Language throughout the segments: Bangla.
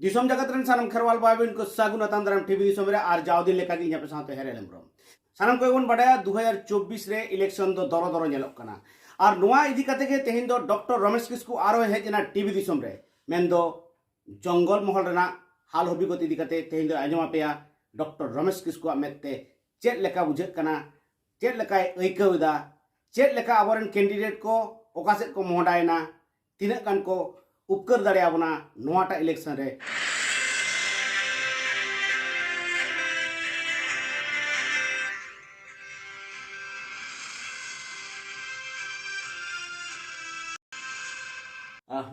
दिसम जगत सामान खरवाल बाबे को सागुन अतान टीवी और जाओदिन हेर एलम्रम सामान कोई बाया दो हज़ार चौबीस इलेक्शन दल दलोना तेहन दो डॉक्टर रमेश किसकू और हेजना टीवी जंगल महल हाल हबिगत इदीकते तेहन आजमा पे डॉक्टर रमेश किसकु चेक बुझे चेकाय अकवेदा चेक अब कैंडिडेट को महडाएना तीन को ᱢᱚᱦᱰᱟᱭᱮᱱᱟ ᱛᱤᱱᱟᱹᱜ ᱜᱟᱱ ᱠᱚ ᱩᱯᱠᱟᱹᱨ ᱫᱟᱲᱮᱭᱟᱵᱚᱱᱟ ᱱᱚᱣᱟᱴᱟᱜ ᱤᱞᱮᱠᱥᱚᱱ ᱨᱮ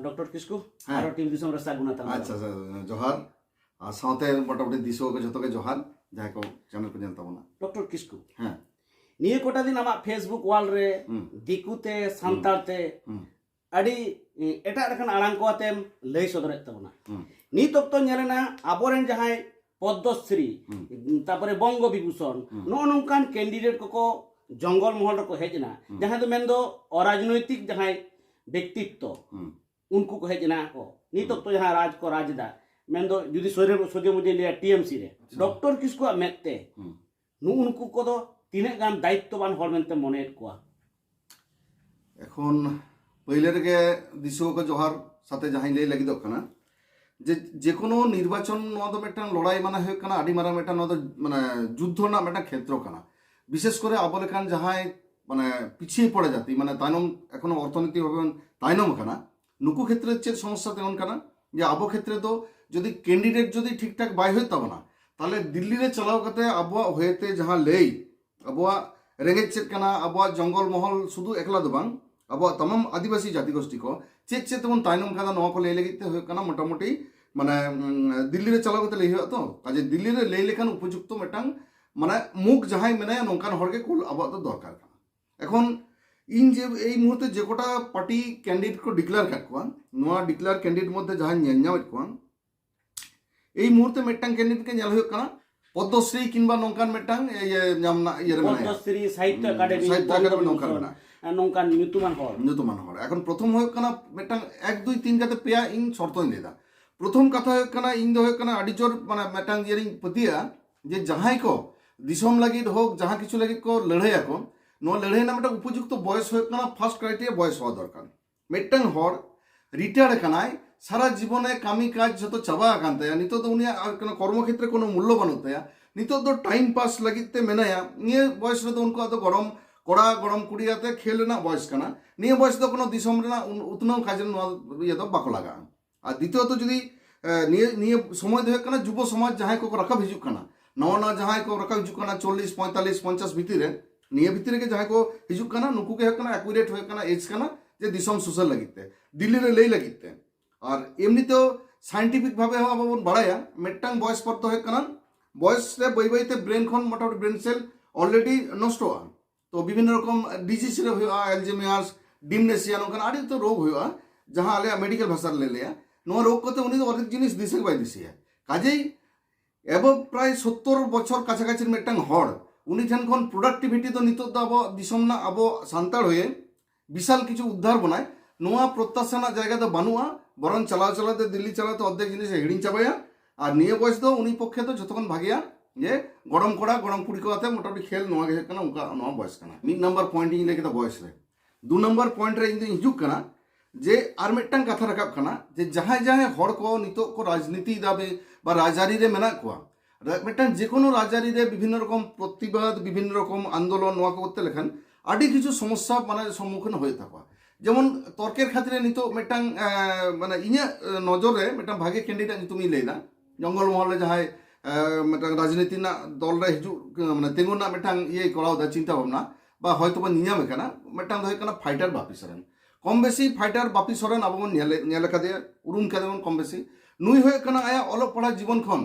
ডক্টর কিসকু হ্যাঁ। আরো টিভি দিশম রে সাগুনা তাম ᱟᱪᱪᱷᱟ ᱟᱪᱪᱷᱟ ᱡᱚᱦᱟᱨ ᱟᱨ ᱥᱟᱶᱛᱮ ᱢᱚᱴᱟᱢᱩᱴᱤ ᱫᱤᱥᱩᱣᱟᱹ ᱠᱚ ᱡᱷᱚᱛᱚ ᱜᱮ ᱡᱚᱦᱟᱨ ᱡᱟᱦᱟᱸᱭ ᱠᱚ ᱪᱮᱱᱮᱞ ᱠᱚ ᱧᱮᱞ ᱛᱟᱵᱚᱱᱟ ডক্টর কিসকু ᱦᱮᱸ নিয়ে কোটা দিন আমার ফেসবুক ওয়াল রে হুম। দিকুতে সান্তাড়তে ᱟᱹᱰᱤ ᱮᱴᱟᱜ ᱞᱮᱠᱟᱱ ᱟᱲᱟᱝ ᱠᱚ ᱟᱛᱮᱢ ᱞᱟᱹᱭ ᱥᱚᱫᱚᱨᱮᱫ ᱛᱟᱵᱚᱱᱟ ᱱᱤᱛ ᱚᱠᱛᱚ ᱧᱮᱞᱮᱱᱟ ᱟᱵᱚᱨᱮᱱ ᱡᱟᱦᱟᱸᱭ পদ্মশ্রী তারপরে বঙ্গ বিভূষণ নয় নকান ক্যান্ডিডেট কো জঙ্গল মহল রকো হেজনা। যাহা তো মেন অরাজনৈতিক যাহাই ব্যক্তিত্ব। উনকু কো হেজনা কো। নিতক তো যাহা রাজ কো রাজদা। মেন যদি সোজে সোজে মুজে লিয়া টিএমসি রে। ডক্টর কিসকো মেতে নু উনকু কো তো তিনে গান দায়িত্ববান হল মেনতে মনে কোয়া এখন ᱯᱟᱹᱭᱞᱟᱹ ᱨᱮᱜᱮ ᱫᱤᱥᱟᱹ ᱠᱚ ᱡᱚᱦᱟᱨ ᱥᱟᱛᱮ ᱡᱟᱦᱟᱸᱭ ᱞᱟᱹᱭ ᱞᱟᱹᱜᱤᱫᱚᱜ ᱠᱟᱱᱟ ᱡᱮ ᱡᱮ ᱠᱳᱱᱳ ᱱᱤᱨᱵᱟᱪᱚᱱ ᱱᱚᱣᱟ ᱫᱚ ᱢᱤᱫᱴᱟᱝ ᱞᱚᱲᱟᱭ ᱢᱟᱱᱮ ᱦᱩᱭᱩᱜ ᱠᱟᱱᱟ ᱟᱹᱰᱤ ᱢᱟᱨᱟᱝ ᱢᱤᱫᱴᱟᱝ ᱱᱚᱣᱟ ᱫᱚ ᱢᱟᱱᱮ ᱡᱩᱫᱽᱫᱷᱚ ᱨᱮᱱᱟᱜ ᱢᱤᱫᱴᱟᱝ ᱠᱷᱮᱛᱨᱚ ᱠᱟᱱᱟ ᱵᱤᱥᱮᱥ করে ᱟᱵᱚ ᱞᱮᱠᱟᱱ ᱡᱟᱦᱟᱸᱭ মানে পিছিয়ে পড়ে জাতি মানে তাইনম এখনও অর্থনৈতিকভাবে তাইনম খানা নুকু ক্ষেত্রে চেয়ে সমস্যা তেমন কানা যে আবো ক্ষেত্রে তো যদি ক্যান্ডিডেট যদি ঠিকঠাক বাই হয়ে তাবো না তাহলে দিল্লিরে চালাও কাতে আবহাওয়া হয়েতে যাহা লেই আবহাওয়া রেঙেজ চেত কানা আবহাওয়া জঙ্গল মহল শুধু একলা দো বাং ᱟᱵᱚᱣᱟᱜ ᱛᱟᱢᱟᱢ ᱟᱹᱫᱤᱵᱟᱹᱥᱤ ᱡᱟᱹᱛᱤ ᱜᱳᱥᱴᱤ ᱠᱚ ᱪᱮᱫ ᱪᱮᱫ ᱛᱮᱵᱚᱱ ᱛᱟᱭᱱᱚᱢ ᱠᱟᱱᱟ ᱱᱚᱣᱟ ᱠᱚ ᱞᱟᱹᱭ ᱞᱟᱹᱜᱤᱫ ᱛᱮ ᱦᱩᱭᱩᱜ ᱠᱟᱱᱟ ᱢᱚᱴᱟᱢᱩᱴᱤ ᱢᱟᱱᱮ ᱫᱤল্লি ᱨᱮ ᱪᱟᱞᱟᱣ ᱠᱟᱛᱮ ᱞᱟᱹᱭ ᱦᱩᱭᱩᱜᱼᱟ ᱛᱚ ᱠᱟᱡᱮ ᱫᱤল্লি ᱨᱮ ᱞᱟᱹᱭ ᱞᱮᱠᱷᱟᱱ ᱩᱯᱚᱡᱩᱠᱛᱚ ᱢᱤᱫᱴᱟᱝ মানে মুখ যাহাই মেনে নঙ্কান হরকে কুল আবার তো দরকার কানা এখন ইন যে এই মুহূর্তে যে কোটা পার্টি ক্যান্ডিডেট কো ডিক্লেয়ার কাট কোয়ান নোয়া ডিক্লেয়ার ক্যান্ডিডেট মধ্যে যাহা নিয়ে কোয়ান এই মুহূর্তে মেটাং ক্যান্ডিডেট কে নেওয়া কানা পদ্মশ্রী কিংবা নঙ্কান মেটাং ইয়ে ইয়ে সাহিত্য একাডেমি সাহিত্য একাডেমি নঙ্কান মেনা ᱱᱚᱝᱠᱟᱱ ᱧᱩᱛᱩᱢᱟᱱ ᱦᱚᱲ ᱧᱩᱛᱩᱢᱟᱱ ᱦᱚᱲ ᱮᱠᱷᱚᱱ ᱯᱨᱚᱛᱷᱚᱢ ᱦᱩᱭᱩᱜ ᱠᱟᱱᱟ ᱢᱤᱫᱴᱟᱝ ᱮᱠ ᱫᱩᱭ ᱛᱤᱱ ᱠᱟᱛᱮ ᱯᱮᱭᱟ ᱤᱧ ᱥᱚᱨᱛᱚᱧ ᱞᱟᱹᱭᱫᱟ ᱯᱨᱚᱛᱷᱚᱢ ᱠᱟᱛᱷᱟ ᱦᱩᱭᱩᱜ ᱠᱟᱱᱟ ᱤᱧ ᱫᱚ ᱦᱩᱭᱩᱜ ᱠᱟᱱᱟ ᱟᱹᱰᱤ ᱡᱳᱨ ᱢᱟᱱᱮ ᱢᱤᱫᱴᱟᱝ ᱤᱭᱟᱹᱨᱤᱧ ᱯᱟᱹᱛᱭᱟᱹᱜᱼᱟ ᱡᱮ ᱡᱟᱦᱟᱸᱭ ᱠᱚ ᱫᱤᱥᱚᱢ ᱞᱟᱹᱜᱤᱫ হোক ᱡᱟᱦᱟᱸ কিছু ᱞᱟᱹᱜᱤᱫ ᱠᱚ ᱞᱟᱹᱲᱦᱟᱹᱭᱟᱠᱚ ᱱᱚᱣᱟ ᱞᱟᱹᱲᱦᱟᱹᱭ ᱨᱮᱱᱟᱜ ᱢᱤᱫᱴᱟᱝ ᱩᱯᱚᱡᱩᱠᱛᱚ ᱵᱚᱭᱮᱥ ᱦᱩᱭᱩᱜ ᱠᱟᱱᱟ ᱯᱷᱟᱥᱴ ᱠᱨᱟᱭᱴᱮᱨᱤᱭᱟ ᱵᱚᱭᱮᱥ ᱦᱚᱸ ᱫᱚᱨᱠᱟᱨ ᱢᱤᱫᱴᱟᱝ ᱦᱚᱲ রিটায়ার কানাই সারা জীবনে কামি কাজ যত চাবা আকান তাই নিতো তো উনি আর কোনো কর্মক্ষেত্রে কোনো মূল্য বানুক তাই নিতো তো টাইম পাস লাগিতে মেনায়া নিয়ে বয়স রে তো উনকো তো গরম কড়া গরম কুড়িয়াতে খেলে না বয়স কানা নিয়ে বয়স তো কোনো দিশম না উতনাও কাজের ইয়ে তো বাকো লাগা আর দ্বিতীয়ত যদি নিয়ে সময় দেওয়া কানা, যুব সমাজ যাহাই কো রাখাব হিজুক কানা। নওয়া না যাহাই কো রাখাব হিজুক কানা, চল্লিশ, পঁয়তাল্লিশ, পঞ্চাশ ভিতরে। নিয়ে ভিতরে কে যাহাই কো হিজুক কানা নুকু কে কানা অ্যাকুরেট হয়ে কানা এজ কানা, যে দিশম সুসার লাগিতে দিল্লি রে লেই লাগিতে। আর এমনিতেও সাইন্টিফিক ভাবে আবার বাড়াইয়া মেটাং বয়স পর তো হয়ে কানা, বয়স রে বই বইতে ব্রেন খন মোটামুটি ব্রেন সেল অলরেডি নষ্ট হওয়া। ᱛᱚ ᱵᱤᱵᱷᱤᱱᱱᱚ ᱨᱚᱠᱚᱢ ᱰᱤᱡᱤᱡ ᱨᱮ ᱦᱩᱭᱩᱜᱼᱟ ᱮᱞᱡᱮᱢᱤᱭᱟᱥ ᱰᱤᱢᱱᱮᱥᱤᱭᱟ ᱱᱚᱝᱠᱟᱱ ᱟᱹᱰᱤ ᱛᱚ ᱨᱳᱜᱽ ᱦᱩᱭᱩᱜᱼᱟ ᱡᱟᱦᱟᱸ ᱟᱞᱮᱭᱟᱜ ᱢᱮᱰᱤᱠᱮᱞ ᱵᱷᱟᱥᱟ ᱨᱮᱞᱮ ᱞᱟᱹᱭᱟ ᱱᱚᱣᱟ ᱨᱳᱜᱽ ᱠᱚᱛᱮ ᱩᱱᱤ ᱫᱚ ᱚᱨধᱮᱠ ᱡᱤᱱᱤᱥ ᱫᱤᱥᱟᱹ ᱵᱟᱭ ᱫᱤᱥᱟᱹᱭᱟ কাজেই এবং প্রায় সত্তর বছর কাছাকাছির মেটাং হড় উনি ঠেন কোন প্রোডাক্টিভিটি তো নিত তো আবো দিশম না আবো সান্তাড় হয়ে বিশাল কিছু উদ্ধার বনায় নোয়া প্রত্যাশা না জায়গা তো বানুয়া বরং চালাও চালাতে দিল্লি চালাতে অর্ধেক জিনিস হিড়িং চাপাইয়া আর নিয়ে বয়স তো উনি পক্ষে তো যতক্ষণ ভাগিয়া ᱡᱮ ᱜᱚᱲᱚᱢ ᱠᱚᱲᱟ ᱜᱚᱲᱚᱢ ᱠᱩᱲᱤ ᱠᱚ ᱟᱛᱮ ᱢᱚᱴᱟᱢᱩᱴᱤ ᱠᱷᱮᱞ ᱱᱚᱣᱟ ᱜᱮ ᱦᱩᱭᱩᱜ ᱠᱟᱱᱟ ᱚᱱᱠᱟ ᱱᱚᱣᱟ ᱵᱚᱭᱮᱥ ᱠᱟᱱᱟ ᱢᱤᱫ ᱱᱟᱢᱵᱟᱨ ᱯᱚᱭᱮᱱᱴ ᱤᱧ ᱞᱟᱹᱭ ᱠᱮᱫᱟ ᱵᱚᱭᱮᱥ ᱨᱮ ᱫᱩ ᱱᱟᱢᱵᱟᱨ ᱯᱚᱭᱮᱱᱴ ᱨᱮ ᱤᱧ ᱫᱚᱧ ᱦᱤᱡᱩᱜ ᱠᱟᱱᱟ ᱡᱮ ᱟᱨ ᱢᱤᱫᱴᱟᱝ ᱠᱟᱛᱷᱟ ᱨᱟᱠᱟᱵ ᱠᱟᱱᱟ ᱡᱮ ᱡᱟᱦᱟᱸᱭ ᱡᱟᱦᱟᱸᱭ ᱦᱚᱲ ᱠᱚ ᱱᱤᱛᱚᱜ ᱠᱚ ᱨᱟᱡᱽᱱᱤᱛᱤ ᱫᱟᱵᱮ বা রাজারি রে মেনা কোয়া মিটান যে কোনো রাজারি রে বিভিন্ন রকম প্রতিবাদ বিভিন্ন রকম আন্দোলন নোয়া করতে লেখান আডি কিছু সমস্যা মানে সম্মুখীন হয়ে থাকা যেমন তর্কের খাতিরে নিত মিটান মানে ইঞে নজরে মিটান ভাগে ক্যান্ডিডেট তুমি লেদা জঙ্গল মহলে যাহায় ᱢᱤᱫᱴᱟᱝ ᱨᱟᱡᱽᱱᱤᱛᱤ ᱨᱮᱱᱟᱜ ᱫᱚᱞ ᱨᱮ ᱦᱤᱡᱩᱜ ᱢᱟᱱᱮ ᱛᱤᱸᱜᱩᱱ ᱨᱮᱱᱟᱜ ᱢᱤᱫᱴᱟᱝ ᱤᱭᱟᱹᱭ ᱠᱚᱨᱟᱣ ᱮᱫᱟ ᱪᱤᱱᱛᱟ ᱵᱷᱟᱵᱽᱱᱟ ᱵᱟ ᱦᱚᱭᱛᱳ ᱵᱚᱱ ᱧᱮᱧᱟᱢᱮ ᱠᱟᱱᱟ ᱢᱤᱫᱴᱟᱝ ᱫᱚ ᱦᱩᱭᱩᱜ ᱠᱟᱱᱟ ᱯᱷᱟᱭᱴᱟᱨ ᱵᱟᱯᱤ ᱥᱚᱨᱮᱱ ᱠᱚᱢ ᱵᱮᱥᱤ ᱯᱷᱟᱭᱴᱟর বাপি সরেন আবো ᱧᱮᱞ ᱧᱮᱞ ᱠᱟᱫᱮᱭᱟ ᱩᱨᱩᱢ ᱠᱟᱫᱮ ᱵᱚᱱ ᱠᱚᱢ ᱵᱮᱥি ᱱᱩᱭ ᱦᱩᱭᱩᱜ ᱠᱟᱱᱟ ᱟᱭᱟᱜ ᱚᱞᱚᱜ ᱯᱟᱲᱦᱟᱜ ᱡᱤᱵᱚᱱ ᱠᱷᱚᱱ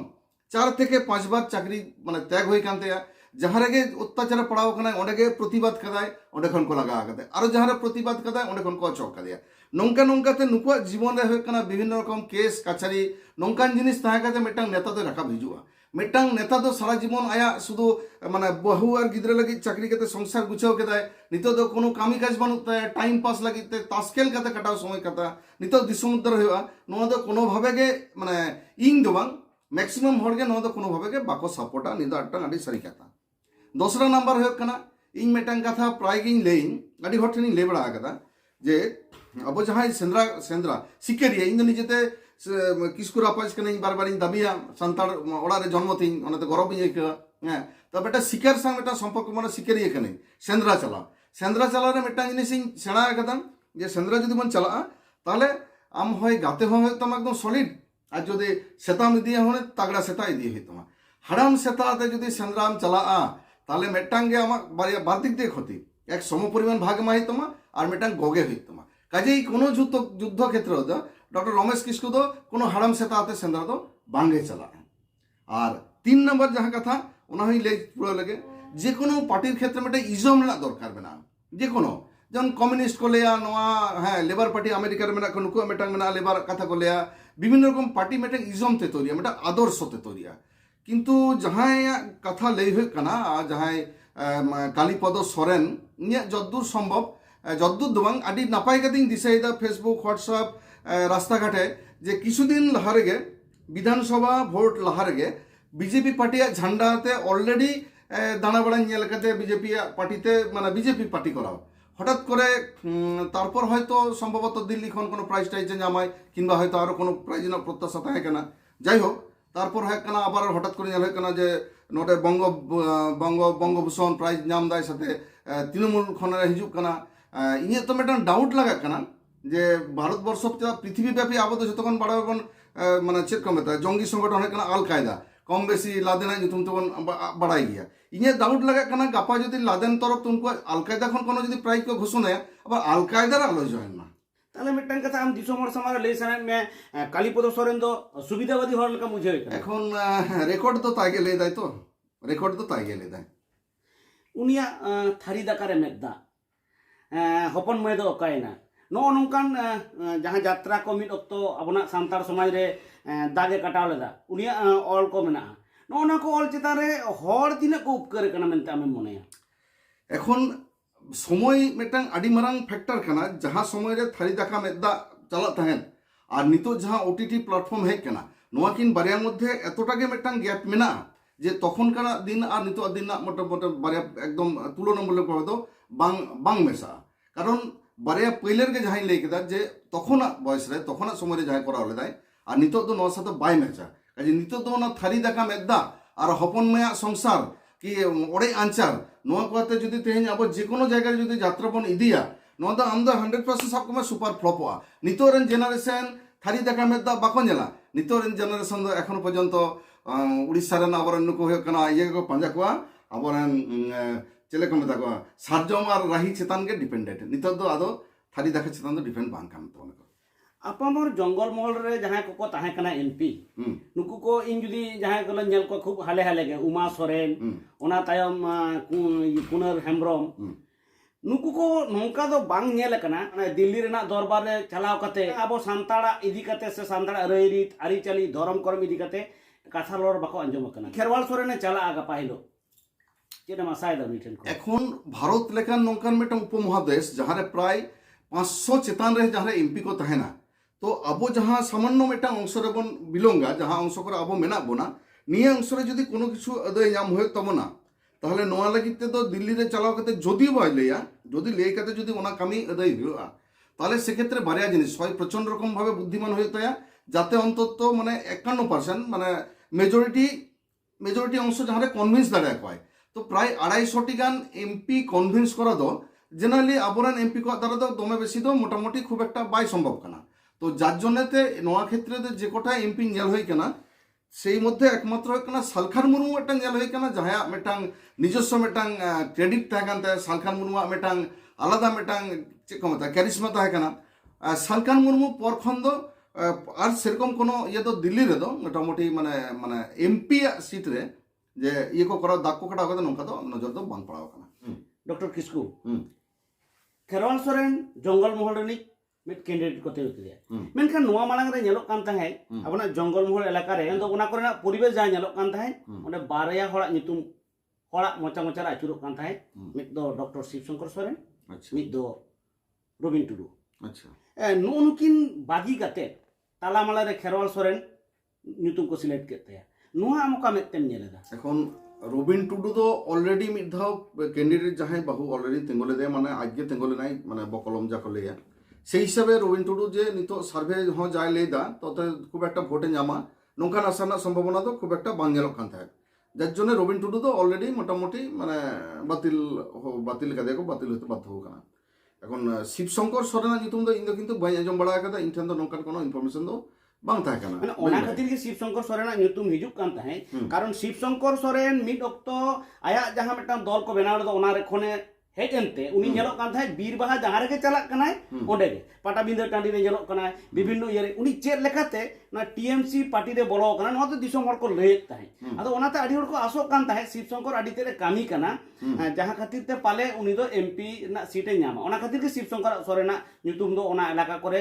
চার থেকে পাঁচবার চাকরি মানে ত্যাগ হয়ে কান তাᱭᱟ ᱡᱟᱦᱟᱸ ᱨᱮᱜᱮ ᱚᱛᱛᱟᱪᱟᱨ ᱯᱟᱲᱟᱣ ᱠᱟᱱᱟᱭ ᱚᱸᱰᱮ ᱜᱮ ᱯᱨᱚᱛᱤᱵᱟᱫ ᱠᱟᱫᱟᱭ ᱚᱸᱰᱮ ᱠᱷᱚᱱ ᱠᱚ ᱞᱟᱜᱟ ᱠᱟᱫᱟᱭ ᱟᱨᱚ ᱡᱟᱦᱟᱸ ᱨᱮ ᱯᱨᱚᱛᱤᱵᱟᱫ ᱠᱟᱫᱟᱭ ᱚᱸᱰᱮ ᱠᱷᱚᱱ ᱠᱚ ᱚᱪᱚᱜ ᱠᱟᱫᱮᱭᱟ ᱱᱚᱝᱠᱟ ᱱᱚᱝᱠᱟᱛᱮ ᱱᱩᱠᱩᱣᱟᱜ ᱡᱤᱵᱚᱱ ᱨᱮ ᱦᱩᱭᱩᱜ ᱠᱟᱱᱟ ᱵᱤᱵᱷᱤᱱᱱᱚ ᱨᱚᱠᱚᱢ ᱠᱮᱥ ᱠᱟᱪᱷᱟᱨᱤ ᱱᱚᱝᱠᱟᱱ ᱡᱤᱱᱤᱥ ᱛᱟᱦᱮᱸ ᱠᱟᱛᱮ ᱢᱤᱫᱴᱟᱝ ᱱᱮᱛᱟ ᱫᱚᱭ ᱨᱟᱠᱟᱵ ᱦᱤᱡᱩᱜᱼᱟ ᱢᱤᱫᱴᱟᱝ ᱱᱮᱛᱟ ᱫᱚ ᱥᱟᱨᱟ ᱡᱤᱵᱚᱱ ᱟᱭᱟᱜ ᱥᱩᱫᱷᱩ ᱢᱟᱱᱮ ᱵᱟᱹᱦᱩ ᱟᱨ ᱜᱤᱫᱽᱨᱟᱹ ᱞᱟᱹᱜᱤᱫ ᱪᱟᱹᱠᱨᱤ ᱠᱟᱛᱮ ᱥᱚᱝᱥᱟᱨ ᱜᱩᱪᱷᱟᱹᱣ ᱠᱮᱫᱟᱭ ᱱᱤᱛᱚᱜ ᱫᱚ কোনো কামি কাজ বানুক তাই টাইম পাস লাগি তে তাসকেল কাতে কাটাও সময় কাতা নিতোগ দিশম উদ্ধার হইবা নোয়া দো কোনো ভাবে গে মানে ইং দো বাং ম্যাক্সিমাম হর গে নোয়া দো কোনো ভাবে গে বাকো সাপোর্টা নিদো আটটা আডি সারি কাতা দোসরা নাম্বার হইব কানা ইং মেটাং কথা প্রায় গিং লেইং আডি হর ঠেনিং লেবড়া কাদা ᱡᱮ ᱟᱵᱚ ᱡᱟᱦᱟᱸᱭ ᱥᱮᱸᱫᱽᱨᱟ ᱥᱮᱸᱫᱽᱨᱟ ᱥᱤᱠᱟᱹᱨᱤᱭᱟᱹ ᱤᱧ ᱫᱚ ᱱᱤᱡᱮᱛᱮ ᱠᱤᱥᱠᱩ ᱨᱟᱯᱟᱡ ᱠᱟᱹᱱᱟᱹᱧ ᱵᱟᱨ ᱵᱟᱨᱤᱧ ᱫᱟᱹᱵᱤᱭᱟ ᱥᱟᱱᱛᱟᱲ ᱚᱲᱟᱜ ᱨᱮ ᱡᱚᱱᱢᱚ ᱛᱤᱧ ᱚᱱᱟᱛᱮ ᱜᱚᱨᱚᱵᱤᱧ ᱟᱹᱭᱠᱟᱹᱣᱟ ᱦᱮᱸ ᱛᱚ ᱢᱤᱫᱴᱟᱝ ᱥᱤᱠᱟᱹᱨ ᱥᱟᱶ ᱢᱤᱫᱴᱟᱝ ᱥᱚᱢᱯᱚᱨᱠᱚ ᱢᱟᱱᱮ ᱥᱤᱠᱟᱹᱨᱤᱭᱟᱹ ᱠᱟᱹᱱᱟᱹᱧ ᱥᱮᱸᱫᱽᱨᱟ ᱪᱟᱞᱟᱣ ᱥᱮᱸᱫᱽᱨᱟ ᱪᱟᱞᱟᱣ ᱨᱮ ᱢᱤᱫᱴᱟᱝ ᱡᱤᱱᱤᱥᱤᱧ ᱥᱮᱬᱟ ᱟᱠᱟᱫᱟ ᱡᱮ ᱥᱮᱸᱫᱽᱨᱟ ᱡᱩᱫᱤ ᱵᱚᱱ ᱪᱟᱞᱟᱜᱼᱟ ᱛᱟᱦᱚᱞᱮ ᱟᱢ ᱦᱚᱭ ᱜᱟᱛᱮ ᱦᱚᱸ ᱦᱩᱭᱩᱜ ᱛᱟᱢᱟ ᱮᱠᱫᱚᱢ ᱥᱚᱞᱤᱰ ᱟᱨ ᱡᱩᱫᱤ ᱥᱮᱛᱟᱢ ᱤᱫᱤᱭᱟ ᱦᱚᱸ ᱛᱟᱜᱽᱲᱟ ᱥᱮᱛᱟ ᱤᱫᱤ ᱦᱩᱭᱩᱜ ᱛᱟᱢᱟ ᱦᱟᱲᱟᱢ ᱥᱮᱛᱟᱛᱮ ᱡᱩᱫᱤ ᱥᱮᱸᱫᱽᱨᱟᱢ ᱪᱟᱞᱟᱜᱼᱟ ᱛᱟᱦᱚᱞᱮ ᱢᱤᱫᱴᱟᱝ ᱜᱮ ᱟᱢᱟᱜ ᱵᱟᱨᱭᱟ ᱵᱟᱨ ᱫᱤᱠ ᱫᱤᱭᱮ ᱠᱷᱚᱛᱤ এক সম সমপরিমাণ ভাগমা হইতমা আর মেটাং গগে হইতমা এই কোনো যুদ্ধ যুদ্ধক্ষেত্র দো ডক্টর রমেশ কিসকু তো কোনো হারাম সেতাতে সেন্দা তো বাঙ্গে চালা আর তিন নম্বর যাহা কথা, ওনা হই পুরো লাগে, যে কোনো পার্টির ক্ষেত্রে মেটা ইজম লা দরকার না যে কোনো যেমন কমিউনিস্ট কো লেয়া নোয়া হ্যাঁ লেবার পার্টি আমেরিকার মেনা নুকু কো মেটাং মেনা, লেবার কথা কো বিভিন্ন রকম পার্টি মেটা ইজম তে তৈরিয়া, মেটা আদর্শ তে তৈরিয়া। কিন্তু যাহাই কথা লেই হয়ে কানা যাহাই কালীপদ সরেন যদ্দূর সম্ভব যদ্দূর দোবাং আদি নাপাই কাদিং দিশাইদা ফেসবুক হোয়াটসঅ্যাপ রাস্তাঘাটে যে কিছুদিন লহারেগে বিধানসভা ভোট লহারেগে বিজেপি পার্টিয়া ঝান্ডাতে অলরেডি দাঁড়াবাড়া নিয়ে কাতে বিজেপি পার্টিতে মানে বিজেপি পার্টি করাও হঠাৎ করে তারপর হয়তো সম্ভবত দিল্লি খন কোনো প্রাইজ টাইজে জামায় কিংবা হয়তো আরও কোনো প্রাইজ না প্রত্যাশা থাকে কেনা যাই হোক তারপর হয় কেনা আবার হঠাৎ করে নিয়ে হয় কেনা যে নোটে বঙ্গ বঙ্গ বঙ্গভূষণ প্রাইজ নাম দেয় সাথে ᱛᱨᱤᱱᱢᱩᱞ ᱠᱷᱚᱱᱨᱮ ᱦᱤᱡᱩᱜ ᱠᱟᱱᱟ ᱤᱧᱟᱹᱜ ᱛᱚ ᱢᱤᱫᱴᱟᱝ ᱰᱟᱣᱩᱴ ᱞᱟᱜᱟᱜ ᱠᱟᱱᱟ ᱡᱮ ᱵᱷᱟᱨᱚᱛ ᱵᱚᱨᱥᱚ ᱯᱨᱤᱛᱷᱤᱵᱤ ᱵᱮᱯᱤ ᱟᱵᱚ ᱫᱚ ᱡᱚᱛᱚ ᱠᱷᱚᱱ ᱵᱟᱲᱟᱭ ᱵᱚᱱ ᱢᱟᱱᱮ ᱪᱮᱫ ᱠᱚ ᱢᱮᱛᱟᱜᱼᱟ ᱡᱚᱝᱜᱤ ᱥᱚᱝᱜᱚᱴᱷᱚᱱ ᱦᱩᱭᱩᱜ ᱠᱟᱱᱟ ᱟᱞ ᱠᱟᱭᱫᱟ ᱠᱚᱢ ᱵᱮᱥᱤ ᱞᱟᱫᱮᱱᱟᱜ ᱧᱩᱛᱩᱢ ᱛᱮᱵᱚᱱ ᱵᱟᱲᱟᱭ ᱜᱮᱭᱟ ᱤᱧᱟᱹᱜ ᱰᱟᱣᱩᱴ ᱞᱟᱜᱟᱜ ᱠᱟᱱᱟ ᱜᱟᱯᱟ ᱡᱩᱫᱤ ᱞᱟᱫᱮᱱ ᱛᱚᱨᱚᱯ ᱛᱮ ᱩᱱᱠᱩ ᱟᱞ ᱠᱟᱭᱫᱟ ᱠᱷᱚᱱ ᱠᱳᱱᱳ ᱡᱩᱫᱤ ᱯᱨᱟᱭᱤᱡ ᱠᱚ ᱜᱷᱳষণᱟᱭᱟ ᱟᱵᱟᱨ ᱟᱞ ᱠᱟᱭᱫᱟ ᱨᱮ ᱟᱞᱚᱭ ᱡᱚᱭᱮᱱ ᱢᱟ তাহলে মিটান কথা আমি দিশম হর সমারে লেই সামনে মে কালীপদ সরেন তো সুবিধাবাদী হর লেখা মুঝে এখন রেকর্ড তো তাই গেলে দেয় তো রেকর্ড তো তাই গেলে দেয় ᱩᱱᱤᱭᱟᱜ ᱛᱷᱟᱹᱨᱤ ᱫᱟᱠᱟᱨᱮ ᱢᱮᱫᱫᱟ ᱦᱚᱯᱚᱱ ᱢᱟᱹᱭ ᱫᱚ ᱚᱠᱟᱭᱮᱱᱟ ᱱᱚᱜᱼᱚ ᱱᱚᱝᱠᱟᱱ ᱡᱟᱦᱟᱸ ᱡᱟᱛᱨᱟ ᱠᱚ ᱢᱤᱫ ᱚᱠᱛᱚ ᱟᱵᱚᱱᱟᱜ ᱥᱟᱱᱛᱟᱲ ᱥᱚᱢᱟᱡᱽ ᱨᱮ ᱫᱟᱜᱮ ᱠᱟᱴᱟᱣ ᱞᱮᱫᱟ ᱩᱱᱤᱭᱟᱜ ᱚᱞ ᱠᱚ ᱢᱮᱱᱟᱜᱼᱟ ᱱᱚᱜᱼᱚ ᱱᱚᱣᱟ ᱠᱚ ᱚᱞ ᱪᱮᱛᱟᱱ ᱨᱮ ᱦᱚᱲ ᱛᱤᱱᱟᱹᱜ ᱠᱚ ᱩᱯᱠᱟᱹᱨ ᱠᱟᱱᱟ ᱢᱮᱱᱛᱮ ᱟᱢᱮᱢ ᱢᱚᱱᱮᱭᱟ ᱮᱠᱷᱚᱱ ᱥᱚᱢᱚᱭ ᱢᱤᱫᱴᱟᱝ ᱟᱹᱰᱤ ᱢᱟᱨᱟᱝ ᱯᱷᱮᱠᱴᱚᱨ ᱠᱟᱱᱟ ᱡᱟᱦᱟᱸ ᱥᱚᱢᱚᱭ ᱨᱮ ᱛᱷᱟᱹᱨᱤ ᱫᱟᱠᱟ ᱢᱮᱫ ᱫᱟᱜ ᱪᱟᱞᱟᱜ ᱛᱟᱦᱮᱱ ᱟᱨ ᱱᱤᱛᱚᱜ ᱡᱟᱦᱟᱸ ᱳᱴᱤᱴᱤ ᱯᱞᱟᱴᱯᱷᱚᱨᱢ ᱦᱮᱡ ᱠᱟᱱᱟ ᱱᱚᱣᱟ ᱠᱤᱱ ᱵᱟᱨᱭᱟ ᱢᱚᱫᱽᱫᱷᱮ ᱮᱛᱚᱴᱟᱜᱮ ᱢᱤᱫᱴᱟᱝ ᱜᱮᱯ ᱢᱮᱱᱟᱜᱼᱟ ᱡᱮ ᱛᱚᱠᱷᱚᱱ ᱠᱟᱱᱟ ᱫᱤᱱ ᱟᱨ ᱱᱤᱛᱚᱜ ᱫᱤᱱ ᱨᱮᱱᱟᱜ ᱢᱚᱴᱟᱢᱩᱴᱤ ᱵᱟᱨᱭᱟ ᱮᱠᱫᱚᱢ ᱛᱩᱞᱚᱱᱟᱢᱩᱞᱚᱠ ᱵᱷᱟᱵᱮ ᱫᱚ ᱵᱟᱝ ᱵᱟᱝ ᱢᱮᱥᱟᱜᱼᱟ ᱠᱟᱨᱚᱱ ᱵᱟᱨᱭᱟ ᱯᱟᱹᱭᱞᱟᱹ ᱨᱮᱜᱮ ᱡᱟᱦᱟᱸᱧ ᱞᱟᱹᱭ ᱠᱮᱫᱟ ᱡᱮ ᱛᱚᱠᱷᱚᱱᱟᱜ ᱵᱚᱭᱮᱥ ᱨᱮ ᱛᱚᱠᱷᱚᱱᱟᱜ ᱥᱚᱢᱚᱭ ᱨᱮ ᱡᱟᱦᱟᱸᱭ ᱠᱚᱨᱟᱣ ᱞᱮᱫᱟᱭ ᱟᱨ ᱱᱤᱛᱚᱜ ᱫᱚ ᱱᱚᱣᱟ ᱥᱟᱛᱮ ᱵᱟᱭ ᱢᱮᱪᱟ ᱠᱟᱡᱮ ᱱᱤᱛᱚᱜ ᱫᱚ ᱚᱱᱟ ᱛᱷᱟᱹᱨᱤ ᱫᱟᱠᱟ ᱢᱮᱫᱫᱟ আর হপন মেয়া সংসার কি অড়ে আঞ্চার নোয়া কোয়াতে যদি তেহেন আবো যে কোনো জায়গায় যদি যাত্রা বন ইদিয়া নোয়া দা আমদা হান্ড্রেড পার্সেন্ট সব কমে সুপার ফ্লপ হওয়া নিতরেন জেনারেশন থারি দেখা মেদা বাকো নেলা নিতরেন জেনারেশন এখনও পর্যন্ত ᱩᱲᱤᱥᱥᱟ ᱨᱮᱱ ᱟᱵᱚᱨᱮᱱ ᱱᱩᱠᱩ ᱦᱩᱭᱩᱜ ᱠᱟᱱᱟ ᱤᱭᱟᱹ ᱠᱚ ᱯᱟᱸᱡᱟ ᱠᱚᱣᱟ ᱟᱵᱚᱨᱮᱱ ᱪᱮᱞᱮ ᱠᱚ ᱢᱮᱛᱟ ᱠᱚᱣᱟ ᱥᱟᱨᱡᱚᱢ ᱟᱨ ᱨᱟᱦᱤ ᱪᱮᱛᱟᱱ ᱜᱮ ᱰᱤᱯᱮᱱᱰᱮᱱᱴ ᱱᱤᱛᱚᱜ ᱫᱚ ᱟᱫᱚ ᱛᱷᱟᱹᱨᱤ ᱫᱟᱠᱟ ᱪᱮᱛᱟᱱ ᱫᱚ ᱰᱤᱯᱮᱱᱰ ᱵᱟᱝ ᱠᱟᱱ ᱛᱟᱵᱚᱱᱟ ᱠᱚ ᱟᱯᱟᱢᱚᱨ ᱡᱚᱝᱜᱚᱞ ᱢᱚᱦᱚᱞ ᱨᱮ ᱡᱟᱦᱟᱸᱭ ᱠᱚᱠᱚ ᱛᱟᱦᱮᱸ ᱠᱟᱱᱟ ᱮᱢᱯᱤ ᱱᱩᱠᱩ ᱠᱚ ᱤᱧ ᱡᱩᱫᱤ ᱡᱟᱦᱟᱸᱭ ᱠᱚᱞᱮ ᱧᱮᱞ ᱠᱚᱣᱟ ᱠᱷᱩᱵ ᱦᱟᱞᱮ ᱦᱟᱞᱮ ᱜᱮ ᱩᱢᱟ ᱥᱚᱨᱮᱱ ᱚᱱᱟ ᱛᱟᱭᱚᱢ ᱠᱩᱱᱟᱹᱨ ᱦᱮᱢᱵᱨᱚᱢ ᱱᱩᱠᱩ ᱠᱚ ᱱᱚᱝᱠᱟ ᱫᱚ ᱵᱟᱝ ᱧᱮᱞ ᱟᱠᱟᱱᱟ ᱫᱤল্ᱞᱤ ᱨᱮᱱᱟᱜ ᱫᱚᱨᱵᱟᱨ ᱨᱮ ᱪᱟᱞᱟᱣ ᱠᱟᱛᱮ ᱟᱵᱚ ᱥᱟᱱᱛᱟᱲᱟᱜ ᱤᱫᱤ ᱠᱟᱛᱮ ᱥᱮ ᱥᱟᱱᱛᱟᱲᱟᱜ ᱨᱟᱹᱭᱨᱤᱛ ᱟᱹᱨᱤᱪᱟᱹᱞᱤ ᱫᱷᱚᱨᱚᱢ ᱠᱚᱨᱚᱢ ᱤᱫᱤ ᱠᱟᱛᱮ ᱠᱟᱛᱷᱟ ᱨᱚᱲ ᱵᱟᱠᱚ ᱟᱸᱡᱚᱢ ᱟᱠᱟᱱᱟ ᱠᱷᱮᱨᱣᱟᱞ ᱥᱚᱨᱮᱱᱮ ᱪᱟᱞᱟᱜᱼᱟ ᱜᱟᱯᱟ ᱦᱤᱞᱳᱜ ᱪᱮᱫ ᱮᱢ ᱟᱥᱟᱭᱮᱫᱟ ᱩᱱᱤ ᱴᱷᱮᱱ ᱠᱷᱚᱱ এখন ভারত লেখান নঙ্কান মিদটাং উপমহাদেশ যাহারে প্রায় পাঁচশো চেতান রে যাহারে এমপি কো তাহেনা তো আবো যাহা সামান্য মিদটাং অংশ রেবন বিলঙ্গা যাহা অংশ করে আবো মেনা বোনা নিয়ে অংশ রে যদি কোনো কিছু আদায় নাম হয়ে তবনা তাহলে নোয়া লাগিত তো দিল্লি রে চালাও কাতে যদিও বাই লইয়া যদি লেই কাতে যদি ওনা কামি আদায় হইয়া তাহলে সেক্ষেত্রে বারিয়া জিনিস হয় প্রচন্ড রকম ভাবে বুদ্ধিমান হয়ে তায়া যাতে অন্তত মানে একান্ন পার্সেন্ট মানে মেজরিটি মেজরিটি অংশ যাহারা কনভিন্স দাঁড়ায় কয় তো প্রায় আড়াইশোটি গান এমপি কনভিন্স করা জেনারেলি আবরান এমপি দ্বারা তো দমে বেশি তো মোটামুটি খুব একটা বাই সম্ভব কেনা। তো যার জন্যতে নয়া ক্ষেত্রে যে কটা এমপি নেল হয়ে কেনা, সেই মধ্যে একমাত্র হয়ে কেনা সালখান মুরমু একটা নেল হয়ে কেনা, যাহা মেটাং, নিজস্ব মেটাং ক্রেডিট থাকান সালখান মুরমু মেটাং, আলাদা মেটাং চেক কমতা ক্যারিসমা থাকানা সালখান মুরমু পর খন্দ ᱟᱨ ᱥᱮᱨᱚᱠᱚᱢ ᱠᱳᱱᱳ ᱤᱭᱟᱹ ᱫᱚ ᱫᱤᱞᱞᱤ ᱨᱮᱫᱚ ᱢᱚᱴᱟᱢᱩᱴᱤ ᱢᱟᱱᱮ ᱢᱟᱱᱮ ᱮᱢᱯᱤᱭᱟᱜ ᱥᱤᱴ ᱨᱮ ᱡᱮ ᱤᱭᱟᱹ ᱠᱚ ᱠᱚᱨᱟᱣ ᱫᱟᱜ ᱠᱚ ᱠᱟᱴᱟᱣ ᱠᱟᱫᱟ ᱱᱚᱝᱠᱟ ᱫᱚ ᱱᱚᱡᱚᱨ ᱫᱚ ᱵᱟᱝ ᱯᱟᱲᱟᱣ ᱠᱟᱱᱟ ᱰᱚᱠᱴᱚᱨ ᱠᱤᱥᱠᱩ ᱠᱷᱮᱨᱣᱟᱞ ᱥᱚᱨᱮᱱ ᱡᱚᱝᱜᱚᱞ ᱢᱚᱦᱚᱞ ᱨᱤᱱᱤᱡ ᱢᱤᱫ ᱠᱮᱱᱰᱤᱰᱮᱴ ᱠᱚ ᱛᱮᱭᱟᱨ ᱠᱮᱫᱮᱭᱟ ᱢᱮᱱᱠᱷᱟᱱ ᱱᱚᱣᱟ ᱢᱟᱲᱟᱝ ᱨᱮ ᱧᱮᱞᱚᱜ ᱠᱟᱱ ᱛᱟᱦᱮᱸᱫ ᱟᱵᱚᱱᱟᱜ ᱡᱚᱝᱜᱚᱞ ᱢᱚᱦᱚᱞ ᱮᱞᱟᱠᱟ ᱨᱮ ᱟᱫᱚ ᱚᱱᱟ ᱠᱚᱨᱮᱱᱟᱜ ᱯᱚᱨᱤᱵᱮᱥ ᱡᱟᱦᱟᱸ ᱧᱮᱞᱚᱜ ᱠᱟᱱ ᱛᱟᱦᱮᱸᱫ ᱚᱸᱰᱮ ᱵᱟᱨᱭᱟ ᱦᱚᱲᱟᱜ ᱧᱩᱛᱩᱢ ᱦᱚᱲᱟᱜ ᱢᱚᱪᱟ ᱢᱚᱪᱟ ᱨᱮ ᱟᱹᱪᱩᱨᱚᱜ ᱠᱟᱱ ᱛᱟᱦᱮᱸᱫ ᱢᱤᱫ ᱫᱚ ᱰᱚᱠᱴᱚᱨ ᱥᱤᱵᱥᱚᱝᱠᱚᱨ ᱥᱚᱨᱮᱱ ᱢᱤᱫ ᱫᱚ ᱨᱚᱵᱤᱱ ᱴᱩᱰᱩ ᱟᱪᱪᱷᱟ ᱱᱩᱜᱼᱩ ᱱᱩᱠᱤᱱ ᱵᱟᱹᱜᱤ ᱠᱟᱛᱮᱫ তালামালারে খেরোয়াল সরেন ᱥᱚᱨᱮᱱ কো সিলেক্ট ᱥᱤᱞᱮᱠᱴ ᱠᱮᱫ আমকা ᱱᱚᱣᱟ ᱟᱢ এখন রবিন টুডু তো অলরেডি মিধাও ক্যান্ডিডেট জাহাই বাহু অলরেডি তেঙ্গলে দেয় মানে আজকে তেঙ্গলে নাই মানে বকলম যা কলেয়া সেই হিসাবে রবিন টুডু যে নিত সার্ভে হ যায় লেদা, তত খুব একটা ভোটে জামা নৌকান আসার সম্ভাবনা তো খুব একটা বাঙ্গেলক কান থাকে। যার জন্য রবিন টুডু তো অলরেডি মোটামুটি মানে বাতিল বাতিল কাদেকো বাতিল হতে বাধ্য হোক না ᱮᱠᱷᱚᱱ ᱥᱤᱵᱥᱚᱝᱠᱚᱨ ᱥᱚᱨᱮᱱᱟᱜ ᱧᱩᱛᱩᱢ ᱫᱚ ᱤᱧ ᱫᱚ ᱠᱤᱱᱛᱩ ᱵᱟᱹᱧ ᱟᱸᱡᱚᱢ ᱵᱟᱲᱟ ᱟᱠᱟᱫᱟ ᱤᱧ ᱴᱷᱮᱱ ᱫᱚ ᱱᱚᱝᱠᱟᱱ ᱠᱳᱱᱳ ᱤᱱᱯᱷᱚᱨᱢᱮᱥᱚᱱ ᱫᱚ ᱵᱟᱝ ᱛᱟᱦᱮᱸ ᱠᱟᱱᱟ ᱢᱟᱱᱮ ᱚᱱᱟ ᱠᱷᱟᱹᱛᱤᱨ ᱜᱮ ᱥᱤᱵᱥᱚᱝᱠᱚᱨ ᱥᱚᱨᱮᱱᱟᱜ ᱧᱩᱛᱩم ᱦᱤᱡᱩᱜ ᱠᱟᱱ ᱛᱟᱦᱮᱸᱫ ᱠᱟᱨᱚᱱ ᱥᱤᱵᱥᱚᱝᱠᱚᱨ ᱥᱚᱨᱮᱱ ᱢᱤᱫ ᱚᱠᱛᱚ ᱟᱭᱟᱜ ᱡᱟᱦᱟᱸ ᱢᱤᱫᱴᱟᱝ ᱫᱚᱞ ᱠᱚ ᱵᱮᱱᱟᱣ ᱞᱮᱫᱟ ᱚᱱᱟ ᱨᱮ ᱠᱷᱚᱱᱮ ᱦᱮᱡ ᱮᱱᱛᱮ ᱩᱱᱤ ᱧᱮᱞᱚᱜ ᱠᱟᱱ ᱛᱟᱦᱮᱸᱫ ᱵᱤᱨ ᱵᱟᱦᱟ ᱡᱟᱦᱟᱸ ᱨᱮᱜᱮ ᱪᱟᱞᱟᱜ ᱠᱟᱱᱟᱭ ᱚᱸᱰᱮ ᱜᱮ ᱯᱟᱴᱟᱵᱤᱸᱫᱟᱹ ᱴᱟᱺᱰᱤ ᱨᱮ ᱧᱮᱞᱚᱜ ᱠᱟᱱᱟᱭ ᱵᱤᱵᱷᱤᱱᱱᱚ ᱤᱭᱟᱹ ᱨᱮ ᱩᱱᱤ ᱪᱮᱫ ᱞᱮᱠᱟᱛᱮ ᱱᱚᱣᱟ ᱴᱤএᱢᱥᱤ ᱯᱟᱴᱤ ᱨᱮ ᱵᱚᱞᱚ ᱟᱠᱟᱱᱟ ᱱᱚᱣᱟ ᱫᱚ ᱫᱤᱥᱚᱢ ᱦᱚᱲ ᱠᱚ ᱞᱟᱹᱭᱮᱫ ᱛᱟᱦᱮᱸᱫ ᱟᱫᱚ ᱚᱱᱟᱛᱮ ᱟᱹᱰᱤ ᱦᱚᱲ ᱠᱚ ᱟᱥᱚᱜ ᱠᱟᱱ ᱛᱟᱦᱮᱸᱫ ᱥᱤᱵ ᱥᱚᱝᱠᱚᱨ ᱟᱹᱰᱤ ᱛᱮᱫ ᱮ ᱠᱟᱹᱢᱤ ᱠᱟᱱᱟ ᱡᱟᱦᱟᱸ ᱠᱷᱟᱹᱛᱤᱨ ᱛᱮ ᱯᱟᱞᱮ ᱩᱱᱤ ᱫᱚ ᱮᱢᱯᱤ ᱨᱮᱱᱟᱜ ᱥᱤᱴ ᱮ ᱧᱟᱢᱟ ᱚᱱᱟ ᱠᱷᱟᱹᱛᱤᱨ ᱜᱮ ᱥᱤᱵ ᱥᱚᱝᱠᱚᱨ ᱥᱚᱨᱮᱱᱟᱜ ᱧᱩᱛᱩᱢ ᱫᱚ ᱚᱱᱟ ᱮᱞᱟᱠᱟ ᱠᱚᱨᱮ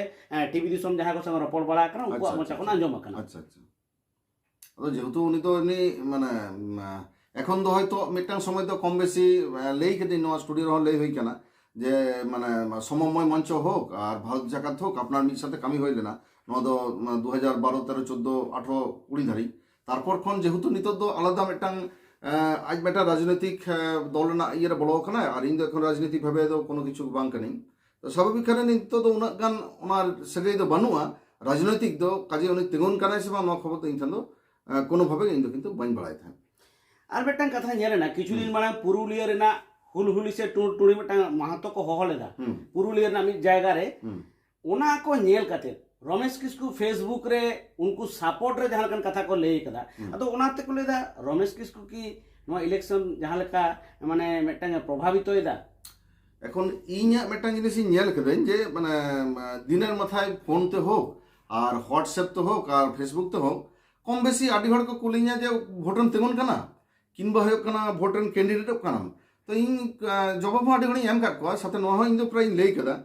ᱴᱤᱵᱷᱤ ᱫᱤᱥᱚᱢ ᱡᱟᱦᱟᱸᱭ ᱠᱚ ᱥᱚᱸᱜᱮ ᱨᱚᱯᱚᱲ ᱵᱟᱲᱟ ᱟᱠᱟᱱᱟ ᱩᱱᱠᱩᱣᱟᱜ ᱢᱚᱪᱟ ᱠᱷᱚᱱ ᱟᱸᱡᱚᱢ ᱟᱠᱟᱱᱟ আচ্ছা আচ্ছা যেহেতু উনি তো এমনি মানে ᱮᱠᱷᱚᱱ ᱫᱚ ᱦᱚᱭᱛᱚ ᱢᱤᱫᱴᱟᱝ ᱥᱚᱢᱚᱭ ᱫᱚ ᱠᱚᱢ ᱵᱮᱥᱤ ᱞᱟᱹᱭ ᱠᱮᱫᱟᱹᱧ ᱱᱚᱣᱟ ᱥᱴᱩᱰᱤᱭᱳ ᱨᱮᱦᱚᱸ ᱞᱟᱹᱭ ᱦᱩᱭ ᱠᱟᱱᱟ ᱡᱮ ᱢᱟᱱᱮ ᱥᱚᱢᱚᱢᱚᱭ ᱢᱚᱧᱪᱚ হোক আর ভারত জাকাত হোক আপনার মিল সাথে কামি হয়ে লেনা ᱱᱚᱣᱟ ᱫᱚ ᱫᱩ ᱦᱟᱡᱟᱨ ᱵᱟᱨᱚ ᱛᱮᱨᱚ ᱪᱳᱫᱽᱫᱳ ᱟᱴᱷᱨᱚ ᱠᱩᱲি ᱫᱷᱟᱹᱨᱤᱡ ᱛᱟᱨᱯᱚᱨ ᱠᱷᱚᱱ ᱡᱮᱦᱮᱛᱩ ᱱᱤᱛᱚᱜ ᱫᱚ ᱟᱞᱟᱫᱟ ᱢᱤᱫᱴᱟᱝ আজ একটা রাজনৈতিক দল ইয়ে বড় কানা আর ইন্দু এখন রাজনৈতিক ভাবে কোনো কিছু বাং কানি তো স্বাভাবিক কারণে নিতো তো উনাক গান ওনার সেটাই তো বানুয়া রাজনৈতিক দো কাজে উনি তেগুন কানাই সে বা খবর তো ইনখান তো কোনোভাবে ইন্দু কিন্তু বাই বাড়াই থাকে ᱟᱨ ᱢᱤᱫᱴᱟᱝ ᱠᱟᱛᱷᱟ ᱧᱮᱞᱮᱱᱟ ᱠᱤᱪᱷᱩ ᱫᱤᱱ ᱢᱟᱲᱟᱝ ᱯᱩᱨᱩᱞᱤᱭᱟᱹ ᱨᱮᱱᱟᱜ ᱦᱩᱞᱦᱩᱞᱤ ᱥᱮ ᱴᱩᱲᱴᱩᱲᱤ ᱢᱤᱫᱴᱟᱝ ᱢᱟᱦᱟᱛᱚ ᱠᱚ ᱦᱚᱦᱚ ᱞᱮᱫᱟ ᱯᱩᱨᱩᱞᱤᱭᱟᱹ ᱨᱮᱱᱟᱜ ᱢᱤᱫ ᱡᱟᱭᱜᱟ ᱨᱮ ᱚᱱᱟ ᱠᱚ ᱧᱮᱞ ᱠᱟᱛᱮᱫ রমেশ কিসকু ফেসবুক রে উনকু সাপোর্ট রে জাহান কথা কো লেই কাদা। আদো ওনাতে কো লেদা রমেশ কিসকু কি নয়া ইলেকশন জাহান লেকা মানে মেটাং প্রভাবিত হইদা এখন ইঞা মেটাং জিনিস নিয়েল করেন যে মানে দিনের মাথায় ফোন তে হোক আর হোয়াটসঅ্যাপ তো হোক আর ফেসবুক তো হোক কম বেশি আডি হড় কো কুলিঞা যে ভোটন তেমন কানা? ᱠᱤᱱᱵᱟ ᱦᱩᱭᱩᱜ ᱠᱟᱱᱟ ᱵᱷᱳᱴ ᱨᱮᱱ ᱠᱮᱱᱰᱤᱰᱮᱴᱚᱜ ᱠᱟᱱᱟᱢ ᱛᱚ ᱤᱧ ᱡᱚᱵᱟᱵ ᱦᱚᱸ ᱟᱹᱰᱤ ᱜᱷᱟᱹᱲᱤᱡ ᱮᱢ ᱠᱟᱫ ᱠᱚᱣᱟ ᱥᱟᱛᱮ ᱱᱚᱣᱟ ᱦᱚᱸ ᱤᱧ ᱫᱚ ᱯᱨᱟᱭᱤᱧ ᱞᱟᱹᱭ ᱠᱟᱫᱟ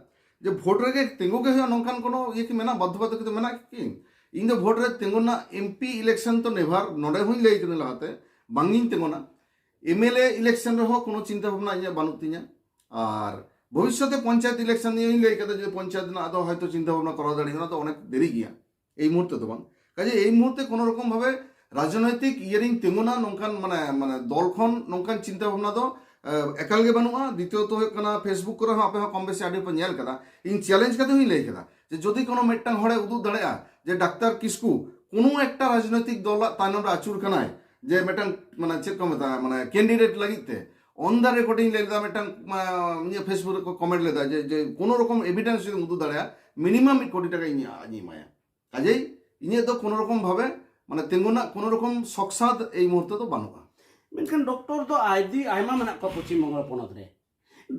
ᱡᱮ ᱵᱷᱳᱴ ᱨᱮᱜᱮ ᱛᱤᱸᱜᱩ ᱜᱮ ᱦᱩᱭᱩᱜᱼᱟ ᱱᱚᱝᱠᱟᱱ ᱠᱳᱱᱳ ᱤᱭᱟᱹ ᱠᱤ ᱢᱮᱱᱟᱜᱼᱟ ᱵᱟᱫᱽᱫᱷᱚ ᱵᱟᱫᱽᱫᱷᱚ ᱠᱤ ᱢᱮᱱᱟᱜ ᱠᱤ ᱤᱧ ᱫᱚ ᱵᱷᱳᱴ ᱨᱮ ᱛᱤᱸᱜᱩᱱᱟ ᱮᱢᱯᱤ ইলেকশন ᱛᱚ ᱱᱮᱵᱷᱟᱨ ᱱᱚᱰᱮ ᱦᱚᱸᱧ ᱞᱟᱹᱭ ᱠᱟᱫᱟ ᱞᱟᱦᱟᱛᱮ ᱵᱟᱝᱤᱧ ᱛᱤᱸᱜᱩᱱᱟ এমএলএ ইলেকশন ᱨᱮᱦᱚᱸ কোনো ᱪᱤᱱᱛᱟᱹ ᱵᱷᱟᱵᱽᱱᱟ ᱤᱧᱟᱹᱜ ᱵᱟᱹᱱᱩᱜ ᱛᱤᱧᱟ আর ভবিষ্যতে পঞ্চায়েত ইলেকশন নিয়েই লই কথা যদি পঞ্চায়েত না আদৌ হয়তো চিন্তা ভাবনা করা দাঁড়িয়ে না তো অনেক দেরি গিয়া এই মুহূর্তে তো বাং কাজে এই মুহূর্তে কোনো রকমভাবে ᱨᱟᱡᱽᱱᱚᱭᱛᱤᱠ ᱤᱭᱟᱹᱨᱤᱧ ᱛᱤᱸᱜᱩᱱᱟ ᱱᱚᱝᱠᱟᱱ ᱢᱟᱱᱮ ᱢᱟᱱᱮ ᱫᱚᱞ ᱠᱷᱚᱱ ᱱᱚᱝᱠᱟᱱ ᱪᱤᱱᱛᱟᱹ ᱵᱷᱟᱵᱽᱱᱟ ᱫᱚ ᱮᱠᱟᱞ ᱜᱮ ᱵᱟᱹᱱᱩᱜᱼᱟ ᱫᱤᱛᱤᱭᱚᱛ ᱦᱩᱭᱩᱜ ᱠᱟᱱᱟ ᱯᱷᱮᱥᱵᱩᱠ ᱠᱚᱨᱮ ᱦᱚᱸ ᱟᱯᱮ ᱦᱚᱸ ᱠᱚᱢ ᱵᱮᱥᱤ ᱟᱹᱰᱤ ᱯᱮ ᱧᱮᱞ ᱠᱟᱫᱟ ᱤᱧ ᱪᱮᱞᱮᱧᱡ ᱠᱟᱛᱮ ᱦᱚᱸᱧ ᱞᱟᱹᱭ ᱠᱮᱫᱟ ᱡᱮ ᱡᱩᱫᱤ ᱠᱳᱱᱳ ᱢᱤᱫᱴᱟᱝ ᱦᱚᱲᱮ ᱩᱫᱩᱜ ᱫᱟᱲᱮᱭᱟᱜᱼᱟ ᱡᱮ ᱰᱟᱠᱛᱟᱨ ᱠᱤᱥᱠᱩ কোনো একটা রাজনৈতিক দল তাইনরে আচুর কানায় যে মেটান মানে চেক কো মেতা মানে ক্যান্ডিডেট লাগিতে অন দ্য রেকর্ডিং লেদা মেটান ফেসবুক রে কমেন্ট লেদা যে যে কোনো রকম এভিডেন্স যদি মুদু দাঁড়ায় মিনিমাম কোটি টাকা ইনি আনি মায়া কাজেই ইনি তো কোনো রকম ভাবে ᱢᱟᱱᱮ ᱛᱤᱸᱜᱩᱱᱟ ᱠᱳᱱᱳ ᱨᱚᱠᱚᱢ ᱥᱚᱠᱥᱟᱫ ᱮᱭ ᱢᱩᱦᱩᱨᱛᱚ ᱫᱚ ᱵᱟᱹᱱᱩᱜᱼᱟ ᱢᱮᱱᱠᱷᱟᱱ ᱰᱚᱠᱴᱚᱨ ᱫᱚ ᱟᱭᱫᱤ ᱟᱭᱢᱟ ᱢᱮᱱᱟᱜ ᱠᱚᱣᱟ ᱯᱚᱪᱷᱤᱢ ᱵᱚᱝᱜᱚ ᱯᱚᱱᱚᱛ ᱨᱮ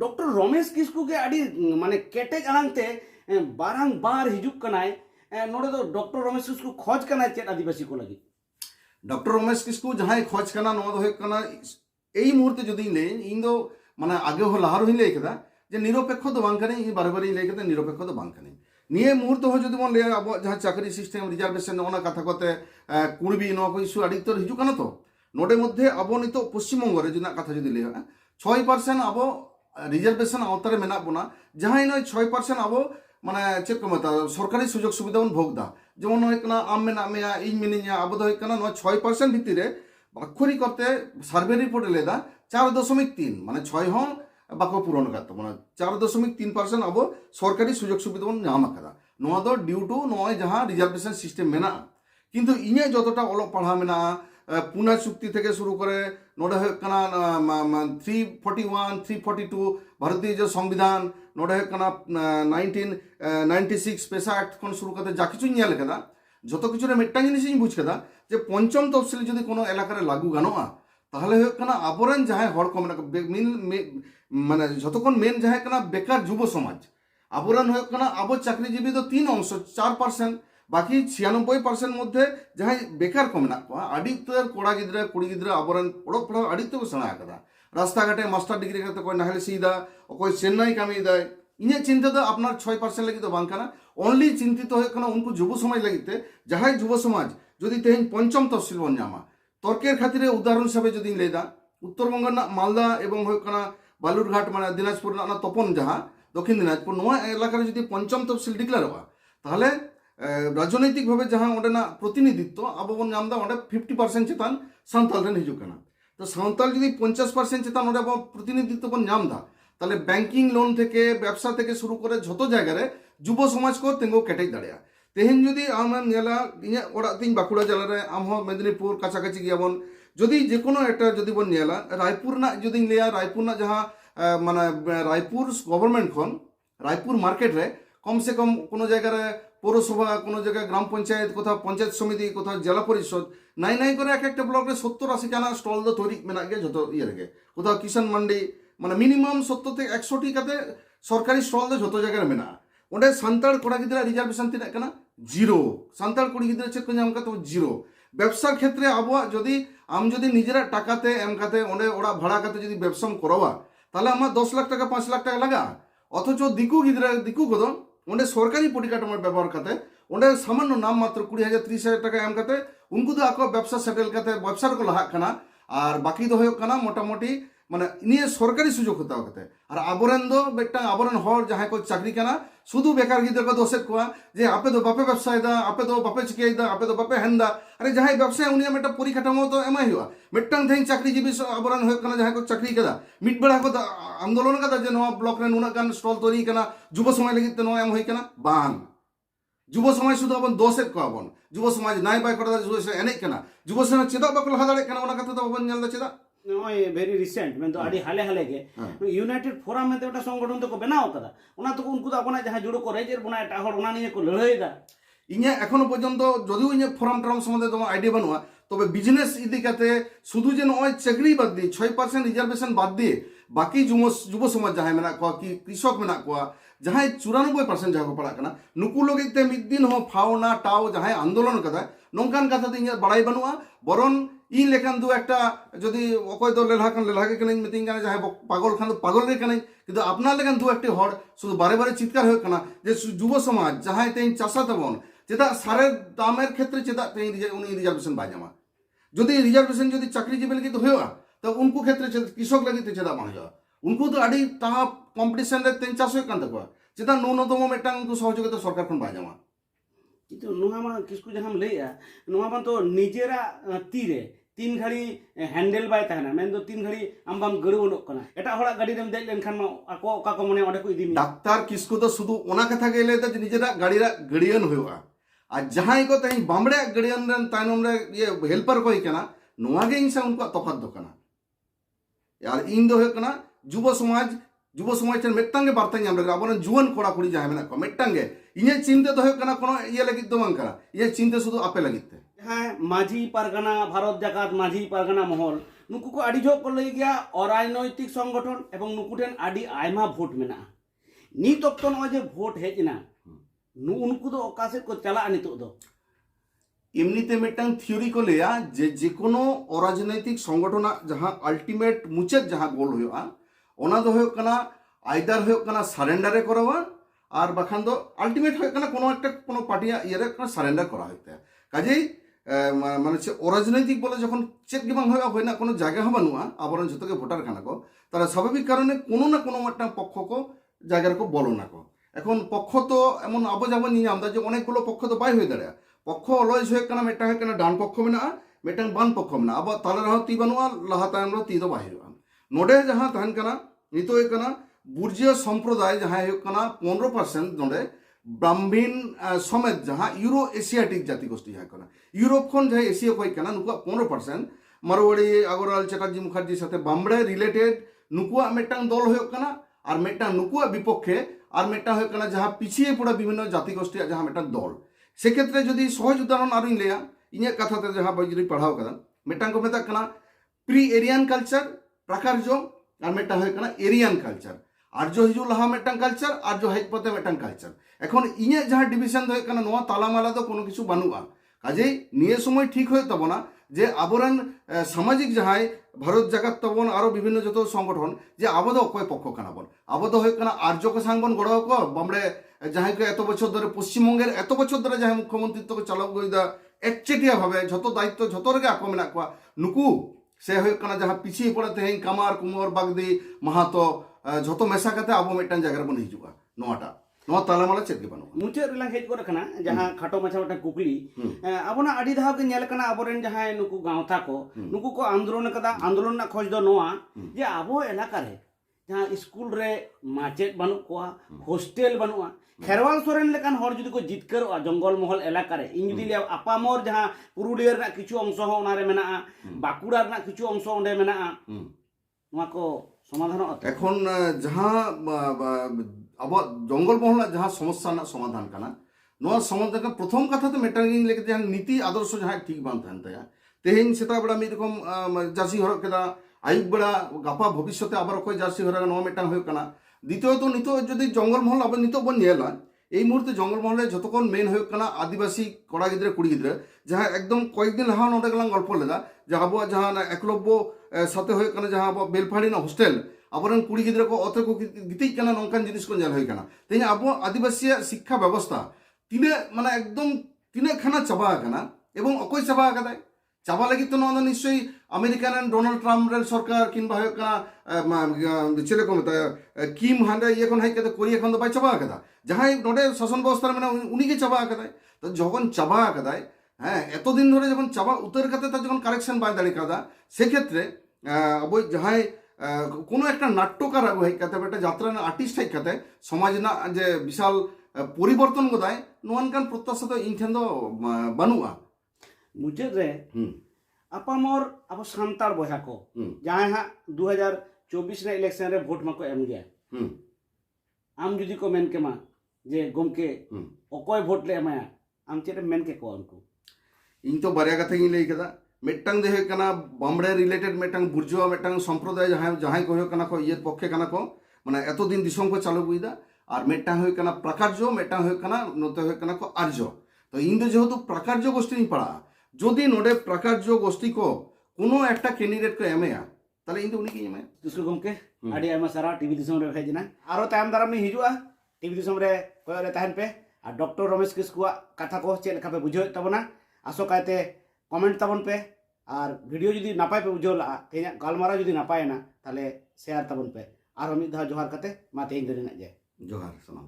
ᱰᱚᱠᱴᱚᱨ ᱨᱚᱢᱮᱥ ᱠᱤᱥᱠᱩ ᱜᱮ ᱟᱹᱰᱤ ᱢᱟᱱᱮ ᱠᱮᱴᱮᱡ ᱟᱲᱟᱝ ᱛᱮ ᱵᱟᱨᱟᱝ ᱵᱟᱨ ᱦᱤᱡᱩᱜ ᱠᱟᱱᱟᱭ ᱱᱚᱰᱮ ᱫᱚ ᱰᱚᱠᱴᱚᱨ ᱨᱚᱢᱮᱥ ᱠᱤᱥᱠᱩ ᱠᱷᱚᱡ ᱠᱟᱱᱟᱭ ᱪᱮᱫ ᱟᱹᱫᱤᱵᱟᱹᱥᱤ ᱠᱚ ᱞᱟᱹᱜᱤᱫ ডক্টর রমেশ কিসকু যাহাই খোঁজ কানা নওয়া দো হয়ে কানা এই মুহূর্তে যদি লে ইন দো মানে আগে হো লাহার হই লে কেদা যে নিরপেক্ষ দো বাং কানে ই বারে বারে লে কেদা নিরপেক্ষ দো বাং কানে ᱱᱤᱭᱟᱹ ᱢᱩᱦᱩᱨᱛᱚ ᱦᱚᱸ ᱡᱩᱫᱤ ᱵᱚᱱ ᱞᱟᱹᱭᱟ ᱟᱵᱚᱣᱟᱜ ᱡᱟᱦᱟᱸ ᱪᱟᱹᱠᱨᱤ ᱥᱤᱥᱴᱮᱢ ᱨᱤᱡᱟᱨᱵᱷᱮᱥᱚᱱ ᱱᱚᱜᱼᱚ ᱱᱟ ᱠᱟᱛᱷᱟ ᱠᱚᱛᱮ ᱠᱩᱲᱵᱤ ᱱᱚᱣᱟ ᱠᱚ ᱤᱥᱩ ᱟᱹᱰᱤ ᱩᱛᱟᱹᱨ ᱦᱤᱡᱩᱜ ᱠᱟᱱᱟ ᱛᱚ ᱱᱚᱰᱮ ᱢᱚᱫᱽᱫᱷᱮ ᱟᱵᱚ ᱱᱤᱛᱚᱜ ᱯᱚᱥᱪᱤᱢᱵᱚᱝᱜᱚ ᱨᱮ ᱡᱩᱫᱤ ᱠᱟᱛᱷᱟ ᱡᱩᱫᱤ ᱞᱟᱹᱭᱟ ছয় পার্সেন্ট আবো রিজার্ভেশন আওতারে মেনা বোনা যাহাই নয় ছয় পার্সেন্ট আবো মানে চেক কো মেতা সরকারি সুযোগ সুবিধা বন ভোগদা যেমন হয় কানা আম মেনা মেয়া ইন মিনিয়া আবো দয় কানা নয় ছয় পার্সেন্ট ভিতরে আক্ষরিক অর্থে সার্ভে রিপোর্টে লেদা চার দশমিক তিন মানে ছয় হন ᱵᱟᱠᱚ পূরণ করতে ᱛᱟᱵᱚᱱᱟ ᱪᱟᱨ ᱫᱚᱥᱚᱢᱤᱠ ᱛᱤᱱ ᱯᱟᱨᱥᱮᱱ ᱟᱵᱚ ᱥᱚᱨᱠᱟᱨᱤ ᱥᱩᱡᱳᱜᱽ ᱥᱩᱵᱤᱫᱷᱟ ᱵᱚᱱ ᱧᱟᱢ ᱟᱠᱟᱫᱟ ডিউ টু নয় যা রিজার্ভেশন সিস্টেম মে কিন্তু ᱤᱧᱟᱹᱜ যতটা ᱚᱞᱚᱜ পড়া মে পুনা চুক্তি থেকে শুরু করে নোডে হয়ে three forty one three forty two ভারতীয় যে সংবিধান নোডে হয়ে নাইনটিন নাইনটি সিক্স পেশা অ্যাক্ট কোন শুরু করতে যা কিছু নিয়ে লেখা যত কিছু মিটটাং জিনিস বুঝ কেদা যে পঞ্চম তফসিলি যদি কোনো এলাকায় লাগু গানোয়া তাহলে হয়ে আবরেন যাহায় হর কম মেন মানে যতক্ষণ মেন যাহে বেকার যুব সমাজ আবরণ হয়ে কেনা আবো চাকরিজীবী তো তিন অংশ, চার পার্সেন্ট বাকি ছিয়ানব্বই পার্সেন্ট মধ্যে যাহাই বেকার কম না। আডিতের কোড়া গিদ্রে, কুড়ি গিদ্রে আবরণ পড়ো পড়ো আডিতে সেনা আকাদা রাস্তাঘাটে মাস্টার ডিগ্রি কাতে কয় নাহলে সিদা অকয় চেন্নাই কামিয়ে দেয়। ইনে চিন্তা তো আপনার ছয় পার্সেন্ট লাগি তো অনলি চিন্তিত হয়ে উনকু যুব সমাজ লাগিতে, যাহাই যুব সমাজ যদি তেহিন পঞ্চম তফসিল বন জামা। তর্কের খাতিরে উদাহরণ হিসাবে যদি লাইদা উত্তরবঙ্গ মালদা এবং হয়ে ᱵᱟᱞᱩᱨᱜᱷᱟᱴ ᱢᱟᱱᱮ ᱫᱤᱱᱟᱡᱽᱯᱩᱨ ᱨᱮᱱᱟᱜ ᱚᱱᱟ ᱛᱚᱯᱚᱱ ᱡᱟᱦᱟᱸ ᱫᱚᱠᱷᱤᱱ ᱫᱤᱱᱟᱡᱽᱯᱩᱨ ᱱᱚᱣᱟ ᱮᱞᱟᱠᱟ ᱨᱮ ᱡᱩᱫᱤ ᱯᱚᱧᱪᱚᱢ ᱛᱚᱯᱥᱤᱞ ᱰᱤᱠᱞᱟᱨᱚᱜᱼᱟ ᱛᱟᱦᱚᱞᱮ ᱨᱟᱡᱽᱱᱳᱭᱛᱤᱠ ᱵᱷᱟᱵᱮ ᱡᱟᱦᱟᱸ ᱚᱸᱰᱮᱱᱟᱜ ᱯᱨᱚᱛᱤᱱᱤᱫᱷᱤᱛᱛᱚ ᱟᱵᱚ ᱵᱚᱱ ᱧᱟᱢ ᱮᱫᱟ ᱚᱸᱰᱮ ᱯᱷᱤᱯᱴᱤ ᱯᱟᱨᱥᱮᱱᱴ ᱪᱮᱛᱟᱱ ᱥᱟᱱᱛᱟᱞ ᱨᱮᱱ ᱦᱤᱡᱩᱜ ᱠᱟᱱᱟ ᱛᱚ ᱥᱟᱱᱛᱟᱞ ᱡᱩᱫᱤ ᱯᱚᱧᱪᱟশ ᱯᱟᱨᱥᱮᱱᱴ ᱪᱮᱛᱟᱱ ᱚᱸᱰᱮ ᱟᱵᱚ ᱯᱨᱚᱛᱤᱱᱤᱫᱷᱤᱛᱛᱚ ᱵᱚᱱ ᱧᱟᱢ ᱮᱫᱟ তাহলে ব্যাংকিং লোন থেকে ব্যবসা থেকে শুরু করে যত জায়গায় যুব সমাজ কো তেঙ্গো কেটে দাঁড়িয়ে তেহেন যদি আমার নেলা ইয়া ওড়া তিন বাঁকুড়া জেলারে আমহ মেদিনীপুর কাছাকাছি গিয়াবন ᱜᱮᱭᱟᱵᱚᱱ যদি যে কোনো একটা যদি বন নেলা রায়পুর ᱨᱮᱱᱟᱜ ᱡᱩᱫᱤᱧ ᱞᱟᱹᱭᱟ রায়পুর ᱨᱮᱱᱟᱜ ᱡᱟᱦᱟᱸ আহ, মানে আহ, রায়পুর গভর্নমেন্ট খন রায়পুর মার্কেট রে কম সে কম কোনো জায়গায় পৌরসভা কোনো জায়গায় গ্রাম পঞ্চায়েত কোথাও পঞ্চায়েত সমিতি কোথাও জেলা পরিষদ নাই নাই করে এক একটা ব্লকে সত্তর আশি খানা স্টল ᱫᱚ তৈরি মেনা গে যত ইয়ে রেগে কোথাও কিষান মান্ডি মানে মিনিমাম সত্তর থেকে একশোটি কাতে সরকারি স্টল ᱫᱚ ᱡᱚᱛᱚ ᱡᱟᱭᱜᱟ ᱨᱮ ᱢᱮᱱᱟᱜᱼᱟ ᱚᱸᱰᱮ ᱥᱟᱱᱛᱟᱲ ᱠᱚᱲᱟ ᱜᱤᱫᱽᱨᱟᱹ রিজার্ভেশন ᱛᱤᱱᱟᱹᱜ ᱠᱟᱱᱟ জিরো সান্তাড় কুড়ি গিদ্রা চেক করে ᱧᱟᱢ ᱠᱟᱛᱮ জিরো ব্যবসার ক্ষেত্রে আবহাওয়া যদি আমি যদি নিজেরা টাকাতে, এমকাতে, ওনে ওরা ভাড়া কাতে যদি ব্যবসাম করবা তাহলে আমার দশ লাখ টাকা, পাঁচ লাখ টাকা লাগা। অথচ দিকু গিদ্রা, দিকু কদন ওনে সরকারি পরিকাঠামোর ব্যবহার কাতে, ওনে সামান্য নাম মাত্র কুড়ি হাজার, ত্রিশ হাজার টাকা এমকাতে উনকু দো আকো ব্যবসা সেটেল কাতে ব্যবসার রকম লাহাক আর বাকি দো হয়ে মোটামুটি ᱢᱟᱱᱮ ᱱᱤᱭᱟᱹ ᱥᱚᱨᱠᱟᱨᱤ ᱥᱩᱡᱳᱜᱽ ᱦᱟᱛᱟᱣ ᱠᱟᱛᱮ ᱟᱨ ᱟᱵᱚᱨᱮᱱ ᱫᱚ ᱢᱤᱫᱴᱟᱝ ᱟᱵᱚᱨᱮᱱ ᱦᱚᱲ ᱡᱟᱦᱟᱸᱭ ᱠᱚ ᱪᱟᱹᱠᱨᱤ ᱠᱟᱱᱟ ᱥᱩᱫᱷᱩ ᱵᱮᱠᱟᱨ ᱜᱤᱫᱽᱨᱟᱹ ᱠᱚ ᱫᱳᱥᱮᱫ ᱠᱚᱣᱟ ᱡᱮ ᱟᱯᱮ ᱫᱚ ᱵᱟᱯᱮ ᱵᱮᱵᱽᱥᱟᱭᱮᱫᱟ ᱟᱯᱮ ᱫᱚ ᱵᱟᱯᱮ ᱪᱤᱠᱟᱹᱭᱮᱫᱟ ᱟᱯᱮ ᱫᱚ ᱵᱟᱯᱮ ᱦᱮᱱᱫᱟ ᱟᱨ ᱡᱟᱦᱟᱸᱭ ᱵᱮᱵᱽᱥᱟᱭᱟ ᱩᱱᱤᱭᱟᱜ ᱢᱤᱫᱴᱟᱝ ᱯᱚᱨᱤᱠᱟᱴᱷᱟᱢᱳ ᱫᱚ ᱮᱢᱟᱭ ᱦᱩᱭᱩᱜᱼᱟ ᱢᱤᱫᱴᱟᱝ ᱛᱮᱦᱮᱧ ᱪᱟᱹᱠᱨᱤ ᱡᱤᱵᱤ ᱟᱵᱚᱨᱮᱱ ᱦᱩᱭᱩᱜ ᱠᱟᱱᱟ ᱡᱟᱦᱟᱸᱭ ᱠᱚ ᱪᱟᱹᱠᱨᱤ ᱠᱟᱫᱟ ᱢᱤᱫ ᱵᱮᱲᱟ ᱠᱚ ᱟᱱᱫᱳᱞᱚᱱ ᱠᱟᱫᱟ ᱡᱮ ᱱᱚᱣᱟ ᱵᱞᱚᱠ ᱨᱮ ᱱᱩᱱᱟᱹᱜ ᱜᱟᱱ ᱥᱴᱚᱞ ᱛᱳᱭᱨᱤ ᱠᱟᱱᱟ ᱡᱩᱵᱚ ᱥᱚᱢᱟᱡᱽ ᱞᱟᱹᱜᱤᱫ ᱛᱮ ᱱᱚᱣᱟ ᱮᱢ ᱦᱩᱭ ᱠᱟᱱᱟ ᱵᱟᱝ যুব সমাজ শুধু আবার দোষের কাবন যুব সমাজ নাই বাই করা যুব সমাজ এনেক কেনা যুব সমাজ চেদা বাকল হাদারে কেনা ওনা কথা তো আবার জানতে চেদা ᱱᱚᱜᱼᱚᱭ ᱵᱷᱮᱨᱤ ᱨᱤᱥᱮᱱᱴ ᱢᱮᱱᱫᱚ ᱟᱹᱰᱤ ᱦᱟᱞᱮ ᱦᱟᱞᱮ ᱜᱮ ᱤᱭᱩᱱᱟᱭᱴᱮᱰ ᱢᱮᱱᱛᱮ ᱥᱚᱝᱜᱚᱴᱷᱚᱱ ᱵᱮᱱᱟᱣ ᱩᱱᱠᱩ ᱫᱚ ᱡᱩᱲᱩ ᱠᱚ ᱚᱱᱟ ᱠᱚ ᱤᱧᱟᱹᱜ এখনও পর্যন্ত যদিও ফোরাম টরাম সম্বন্ধে আইডিয়া বানুয়া তবে বিজনেস ইদি শুধু যে নয় চাকরি বাদ দিয়ে ছয় পার্সেন্ট রিজার্ভেশন বাদ দিয়ে বাকি যুব সমাজ যাহাই কি কৃষক মেনা কোয়া চুরানব্বই পার্সেন্ট যাহা পড়া নুকু লগিতে মিদ দিন হো টাও যাহাই আন্দোলন কাদা নংকান কথা তো বাড়াই বানুয়া বরং ই লেখান দু একটা, যদি অকয় দল লেলহাকান লেলহাকে কেন মিটিং কানে যাহে পাগল খান, পাগল রে কেন কিন্তু আপনার লেখান দু একটি হর, শুধু বারে বারে চিৎকার হয়ে কেনা, যে যুব সমাজ, যাহাই তেইন চাষা তেমন চেতা সারের দামের ক্ষেত্রে চেতা তেইন উনি রিজার্ভেশন বাই জামা। যদি রিজার্ভেশন যদি চাকরিজীবী লাগি তো হয়ে তো উনকু ক্ষেত্রে কৃষক লাগি তো চেদা বাং হওয়া উনকু তো আড়ি তা কম্পিটিশন রে তেইন চাষ হয়ে কান তাকুয়া চেতা ন্যূনতম মিটাং উনকু সহযোগিতা সরকার কোন বাই জামা। কিন্তু নুয়া মা কিসকু যাহাম লেয়া নুয়া মা তো নিজেরা তীরে तीन घड़ी हैंडल बाय तहना मैं दो तीन घड़ी हम बम गरु बनोक कना एटा हड़ा गाड़ी रेम देख लेनखान मा आको ओका को मने ओडे को इदी मी डाक्टर किसको तो सुदु ओना कथा गे लेता निजेरा गाड़ी रा गड़ियन होया आ जहां को तही बामड़े गड़ियन रन तायनम रे ये हेल्पर कोई कना नोवा गे इन सा उनको तफात दो कना यार इन दो होय कना युव ᱥᱚᱢᱟᱡᱽ যুব সমাজ ᱴᱷᱮᱱ ᱢᱤᱫᱴᱟᱝ ᱜᱮ ᱵᱟᱨᱛᱟ ᱧᱟᱢ ᱞᱟᱜᱟᱜᱼᱟ ᱟᱵᱚᱨᱮᱱ ᱡᱩᱣᱟᱹᱱ ᱠᱚᱲᱟ ᱠᱩᱲᱤ ᱡᱟᱦᱟᱸᱭ ᱢᱮᱱᱟᱜ ᱠᱚᱣᱟ ᱢᱤᱫᱴᱟᱝ ᱜᱮ ᱤᱧᱟᱹᱜ ᱪᱤᱱᱛᱟᱹ ᱫᱚ ᱦᱩᱭᱩᱜ ᱠᱟᱱᱟ ᱠᱳᱱᱳ ᱤᱭᱟᱹ ᱞᱟᱹᱜᱤᱫ ᱫᱚ ᱵᱟᱝ ᱠᱟᱱᱟ ᱤᱧᱟᱹᱜ ᱪᱤᱱᱛᱟᱹ ᱥᱩᱫᱷᱩ ᱟᱯᱮ ᱞᱟᱹᱜᱤᱫ ᱛᱮ ᱦᱮᱸ ᱢᱟᱹᱡᱷᱤ ᱯᱟᱨᱜᱟᱱᱟ ᱵᱷᱟᱨᱚᱛ ᱡᱟᱠᱟᱛ ᱢᱟᱹᱡᱷᱤ ᱯᱟᱨᱜᱟᱱᱟ ᱢᱚᱦᱚᱞ ᱱᱩᱠᱩ ᱠᱚ ᱟᱹᱰᱤ ᱡᱷᱚᱜ ᱠᱚ ᱞᱟᱹᱭ ᱜᱮᱭᱟ ᱚᱨᱟᱭᱱᱚᱭᱛᱤᱠ ᱥᱚᱝᱜᱚᱴᱷᱚᱱ ᱮᱵᱚᱝ ᱱᱩᱠᱩ ᱴᱷᱮᱱ ᱟᱹᱰᱤ ᱟᱭᱢᱟ ᱵᱷᱳᱴ ᱢᱮᱱᱟᱜᱼᱟ ᱱᱤᱛ ᱚᱠᱛᱚ ᱱᱚᱜᱼᱚᱭ ᱡᱮ ᱵᱷᱳᱴ ᱦᱮᱡ ᱮᱱᱟ ᱱᱩᱠᱩ ᱫᱚ ᱚᱠᱟ ᱥᱮᱫ ᱠᱚ ᱪᱟᱞᱟᱜᱼᱟ ᱱᱤᱛᱚᱜ ᱫᱚ এমনিতে মিটাং থিওরি কো লেয়া যে যে কোনো অরাজনৈতিক সংগঠন যাহা আলটিমেট মুচেদ যাহা গোল হয়োয়া ওনা দো হয়োক কানা আইদার হয়োক কানা সারেন্ডারে আর বাখান দো আলটিমেট হয়োক কোনো একটা কোনো পার্টি ইয়ারে সারেন্ডার করা হইতে কাজেই মানে হচ্ছে অরাজনৈতিক বলে যখন চেক গিবাং হয়ে হয় না, কোনো জায়গা হবা নুয়া, আবরণ যতকে ভোটার খানা কো, তারা স্বাভাবিক কারণে কোনো না কোনো একটা পক্ষ কো, জায়গার কো বলো না এখন পক্ষ তো এমন আবো যাব নিয়ে আমরা যে অনেকগুলো পক্ষ তো বাই হয়ে দাঁড়ায়, পক্ষ অলওয়েজ হয়ে কানা মিদটাং হয়ে কানা ডান পক্ষ মেনা মিদটাং বান পক্ষ মেনা আবার তালে রহ তি বানুয়া, লাহা তায়ম রহ তি দো বাহির নোডে যাহা তাহেন কানা নিতো হয়ে কানা, বুর্জীয় সম্প্রদায় যাহা হয়ে কানা, পনেরো পার্সেন্ট নোডে ᱵᱨᱟᱢᱵᱤᱱ ᱥᱚᱢᱮᱛ ᱡᱟᱦᱟᱸ ᱤᱭᱩᱨᱳ ᱮᱥᱤᱭᱟᱴᱤᱠ ᱡᱟᱹᱛᱤ ᱜᱳᱥᱴᱤ ᱡᱟᱦᱟᱸ ᱠᱟᱱᱟ ᱤᱭᱩᱨᱳᱯ ᱠᱷᱚᱱ ᱡᱟᱦᱟᱸ ᱮᱥᱤᱭᱟ ᱠᱷᱚᱡ ᱠᱟᱱᱟ ᱱᱩᱠᱩᱣᱟᱜ ᱯᱚᱱᱨᱚ ᱯᱟᱨᱥᱮᱱ ᱢᱟᱨᱣᱟᱲᱤ ᱟᱜᱚᱨᱣᱟᱞ ᱪᱮᱴᱟᱨᱡᱤ ᱢᱩᱠᱷᱟᱨᱡᱤ ᱥᱟᱛᱮ ᱵᱟᱢᱵᱲᱮ ᱨᱤᱞᱮᱴᱮᱰ ᱱᱩᱠᱩᱣᱟᱜ ᱢᱤᱫᱴᱟᱝ ᱫᱚᱞ ᱦᱩᱭᱩᱜ ᱠᱟᱱᱟ আর মেটা নুকুয়া বিপক্ষে আর মেটা হয়ে কেনা যাহা পিছিয়ে পড়া বিভিন্ন জাতিগোষ্ঠী যাহা মেটা দল সেক্ষেত্রে যদি সহজ উদাহরণ আরও লেয়া ইঞে কথাতে যাহা বৈজরি পড়াও কাদা মেটাং কো মেতা কেনা প্রি এরিয়ান কালচার প্রাকার্য আর মেটা হয়ে কেনা এরিয়ান কালচার আর্য হিজু লাহা মেটাং কালচার আর্য হেজ পথে মেটাং কালচার এখন ইয়ে ᱡᱟᱦᱟᱸ ডিভিশন ᱫᱚ ᱦᱩᱭᱩᱜ ᱠᱟᱱᱟ ᱱᱚᱣᱟ ᱛᱟᱞᱟᱢᱟᱞᱟ ᱫᱚ ᱠᱳᱱᱳ ᱠᱤᱪᱷᱩ ᱵᱟᱹᱱᱩᱜᱼᱟ ᱠᱟᱡᱮᱭ ᱱᱤᱭᱟᱹ ᱥᱚᱢᱚᱭ ᱴᱷᱤᱠ ᱦᱩᱭᱩᱜ ᱛᱟᱵᱚᱱᱟ ᱡᱮ ᱟᱵᱚᱨᱮᱱ ᱥᱟᱢᱟᱡᱤᱠ ᱡᱟᱦᱟᱸᱭ ভারত জাগাত তবন আরও বিভিন্ন যত সংগঠন, যে আবদ অকয় পক্ষ কানাবন আবদ হয়ে কেন আর্য কো সাংবন গড় কো বামড়ে যাহাইকে এত বছর ধরে পশ্চিমবঙ্গের এত বছর ধরে যাহাই মুখ্যমন্ত্রীত্ব চালক গইদা একচেটিয়া ভাবে যত দায়িত্ব যত রেগে আকো মেনা কোয়া নুকু, সে হয়ে কেন যাহা পিছিয়ে পড়ে তেহেন কামার, কুমার, বাগদি, মাহাতো যত মেশা কাতে আবো মেটান জায়গার বন হিজুগা নোয়াটা। ᱱᱚᱣᱟ ᱛᱟᱞᱟ ᱪᱮᱫ ᱵᱟᱹᱱᱩᱜᱼᱟ ᱢᱩᱪᱟᱹᱫ ᱨᱮᱞᱟᱝ ᱦᱮᱡ ᱜᱚᱫ ᱠᱟᱱᱟ ᱡᱟᱦᱟᱸ ᱠᱷᱟᱴᱚ ᱢᱟᱪᱷᱟ ᱢᱤᱫᱴᱟᱝ ᱠᱩᱠᱞᱤ ᱟᱵᱚᱱᱟᱜ ᱟᱹᱰᱤ ᱫᱷᱟᱣ ᱜᱮ ᱧᱮᱞ ᱠᱟᱱᱟ ᱟᱵᱚᱨᱮᱱ ᱡᱟᱦᱟᱸᱭ ᱱᱩᱠᱩ ᱜᱟᱶᱛᱟ ᱠᱚ ᱱᱩᱠᱩ ᱠᱚ ᱟᱱᱫᱳᱞᱚᱱ ᱟᱠᱟᱫᱟ ᱟᱱᱫᱳᱞᱚᱱ ᱨᱮᱱᱟᱜ ᱠᱷᱚᱡ ᱫᱚ ᱱᱚᱣᱟ ᱡᱮ ᱟᱵᱚ ᱮᱞᱟᱠᱟᱨᱮ ᱡᱟᱦᱟᱸ ᱥᱠᱩᱞ ᱨᱮ ᱢᱟᱪᱮᱫ ᱵᱟᱹᱱᱩᱜ ᱠᱚᱣᱟ ᱦᱳᱥᱴᱮᱞ ᱵᱟᱹᱱᱩᱜᱼᱟ ᱠᱷᱮᱨᱣᱟᱞ ᱥᱚᱨᱮᱱ ᱞᱮᱠᱟᱱ ᱦᱚᱲ ᱡᱩᱫᱤ ᱠᱚ ᱡᱤᱛᱠᱟᱹᱨᱚᱜᱼᱟ ᱡᱚᱝᱜᱚᱞ ᱢᱚᱦᱚᱞ ᱮᱞᱟᱠᱟᱨᱮ ᱤᱧ ᱡᱩᱫᱤ ᱞᱟᱹᱭᱟ ᱟᱯᱟᱢᱚᱨ ᱡᱟᱦᱟᱸ ᱯᱩᱨᱩᱞᱤᱭᱟᱹ ᱨᱮᱱᱟᱜ ᱠᱤᱪᱷᱩ ᱚᱝᱥᱚ ᱦᱚᱸ ᱚᱱᱟᱨᱮ ᱢᱮᱱᱟᱜᱼᱟ ᱵᱟᱸᱠᱩᱲᱟ ᱨᱮᱱᱟᱜ ᱠᱤᱪᱷᱩ ᱚᱝᱥᱚ ᱚᱸᱰᱮ ᱢᱮᱱᱟᱜᱼᱟ ᱱᱚᱣᱟ ᱠᱚ ᱥᱚᱢᱟᱫᱷᱟᱱᱚᱜᱼᱟ ᱮᱠᱷᱚᱱ ᱡᱟᱦᱟᱸ ᱟᱵᱚᱣᱟᱜ ᱡᱚᱝᱜᱚᱞ ᱢᱚᱦᱚᱞ ᱨᱮᱱᱟᱜ ᱡᱟᱦᱟᱸ ᱥᱚᱢᱚᱥᱥᱟ ᱨᱮᱱᱟᱜ ᱥᱚᱢᱟᱫᱷᱟᱱ ᱠᱟᱱᱟ ᱱᱚᱣᱟ ᱥᱚᱢᱟᱫᱷᱟᱱ ᱠᱟᱱᱟ ᱯᱨᱚᱛᱷᱚᱢ ᱠᱟᱛᱷᱟ ᱫᱚ ᱢᱤᱫᱴᱟᱝ ᱜᱤᱧ ᱞᱟᱹᱭ ᱠᱮᱫᱟ ᱡᱟᱦᱟᱸ ᱱᱤᱛᱤ ᱟᱫᱚᱨᱥᱚ ᱡᱟᱦᱟᱸ ᱴᱷᱤᱠ ᱵᱟᱝ ᱛᱟᱦᱮᱱ ᱛᱟᱭᱟ ᱛᱮᱦᱮᱧ ᱥᱮᱛᱟᱜ ᱵᱮᱲᱟ ᱢᱤᱫ ᱨᱚᱠᱚᱢ ᱡᱟᱹᱨᱥᱤ ᱦᱚᱨᱚᱜ ᱠᱮᱫᱟ ᱟᱹᱭᱩᱵ ᱵᱮᱲᱟ ᱜᱟᱯᱟ ᱵᱷᱚᱵᱤᱥᱥᱚᱛᱮ আবার ᱚᱠᱚᱭ জার্সি হরাগা নয়া মিটাং ᱫᱚ কানা দ্বিতীয়ত নিতো যদি জঙ্গল মহল আবার নিতো বন নেলা এই মুহূর্তে জঙ্গল মহলে যতক্ষণ মেন হয়ে কানা আদিবাসী কড়া গিদ্রে কুড়ি গিদ্রে যাহা একদম কয়েকদিন লাহা নটা গেলাম গল্প লেদা যে আবহাওয়া যাহা একলব্য সাথে হয়ে কানা যাহা বেলফাড়ি না হোস্টেল ᱟᱵᱚᱨᱮᱱ ᱠᱩᱲᱤ ᱜᱤᱫᱽᱨᱟᱹ ᱠᱚ ᱚᱛ ᱨᱮᱠᱚ ᱜᱤᱛᱤᱡ ᱠᱟᱱᱟ ᱱᱚᱝᱠᱟᱱ ᱡᱤᱱᱤᱥ ᱠᱚ ᱧᱮᱞ ᱦᱩᱭ ᱠᱟᱱᱟ ᱛᱮᱦᱮᱧ ᱟᱵᱚ ᱟᱹᱫᱤᱵᱟᱹᱥᱤᱭᱟᱜ ᱥᱤᱠᱠᱷᱟ ᱵᱮᱵᱚᱥᱛᱷᱟ ᱛᱤᱱᱟᱹᱜ ᱢᱟᱱᱮ ᱮᱠᱫᱚᱢ ᱛᱤᱱᱟᱹᱜ ᱠᱷᱟᱱᱟ ᱪᱟᱵᱟ ᱟᱠᱟᱱᱟ ᱮᱵᱚᱝ ᱚᱠᱚᱭ ᱪᱟᱵᱟ ᱟᱠᱟᱫᱟᱭ চাবা লাগি তো নয় নিশ্চয়ই আমেরিকান ডোনাল্ড ট্রাম্পের সরকার কিংবা চেরকম কিম হান্ডে ইয়ে হেজ কাতে কোরিয়া খান বাই চাবা কাদা যাহাই নোডে শাসন ব্যবস্থা মানে উনিকে চাবা কাদায় তো যখন চাবা কাদায় হ্যাঁ এতদিন ধরে যখন চাবা উতার কাতে তার যখন কারেকশন বাই দাঁড়িয়ে কাদা সেক্ষেত্রে আবো যাহাই কোনো একটা নাট্যকার হাইকাতে বা একটা যাত্রা আর্টিস্ট হাইকাতে সমাজ না যে বিশাল পরিবর্তন গোদায় নোয়ানকান প্রত্যাশা তো ইনঠেন তো বানুয়া। মুজে রে আপামর আবো সান্তার বহা কো যাহাই হা দু হাজার চব্বিশ রে ইলেকশন রে ভোট মাকো এম গিয়া আম যদি কো মেন কেমা যে গমকে অকয় ভোট লে এমায়া আম চেটে মেন কে কো আনকু। ইন তো বারিয়া কথা লাই কেদা? मिट्टन दे बामड़े रिलेटेड मिट्टन बुर्जुआ मिट्टन संप्रदाय जहाँ जहाँ को इत पक्षे को मैं एत दिन को चालू गुइदा और मिट्टन होय प्राकार्य मिट्टन होय नोते को आर्य तो इन दो जेहेतु प्राकार्य गोष्ठी पड़ा जदि नोडे प्राकार्य गोष्ठी को कोनो एकटा कैंडिडेट को एमेया तले इन उनी के हम्म। आडी सारा टीवी दिसम रे भेजना। आरो दाराम नि हिजुआ टीवी दिसम तहन पे। डॉक्टर रमेश किसकुआ कथा को चेक पे बुझो तबना आसो कहते कमेंट तबन पे। ᱟᱨ ᱵᱷᱤᱰᱤᱭᱳ ᱡᱩᱫᱤ ᱱᱟᱯᱟᱭ ᱯᱮ ᱵᱩᱡᱷᱟᱹᱣ ᱞᱟᱜᱼᱟ ᱛᱮᱦᱮᱧᱟᱜ ᱜᱟᱞᱢᱟᱨᱟᱣ ᱡᱩᱫᱤ ᱱᱟᱯᱟᱭᱮᱱᱟ ᱛᱟᱦᱚᱞᱮ ᱥᱮᱭᱟᱨ ᱛᱟᱵᱚᱱ ᱯᱮ ᱟᱨᱦᱚᱸ ᱢᱤᱫ ᱫᱷᱟᱣ ᱡᱚᱦᱟᱨ ᱠᱟᱛᱮ ᱢᱟ ᱛᱮᱦᱮᱧ ᱫᱚ ᱱᱤᱱᱟᱹᱜ ᱜᱮ ᱡᱚᱦᱟᱨ ᱥᱟᱱᱟᱢ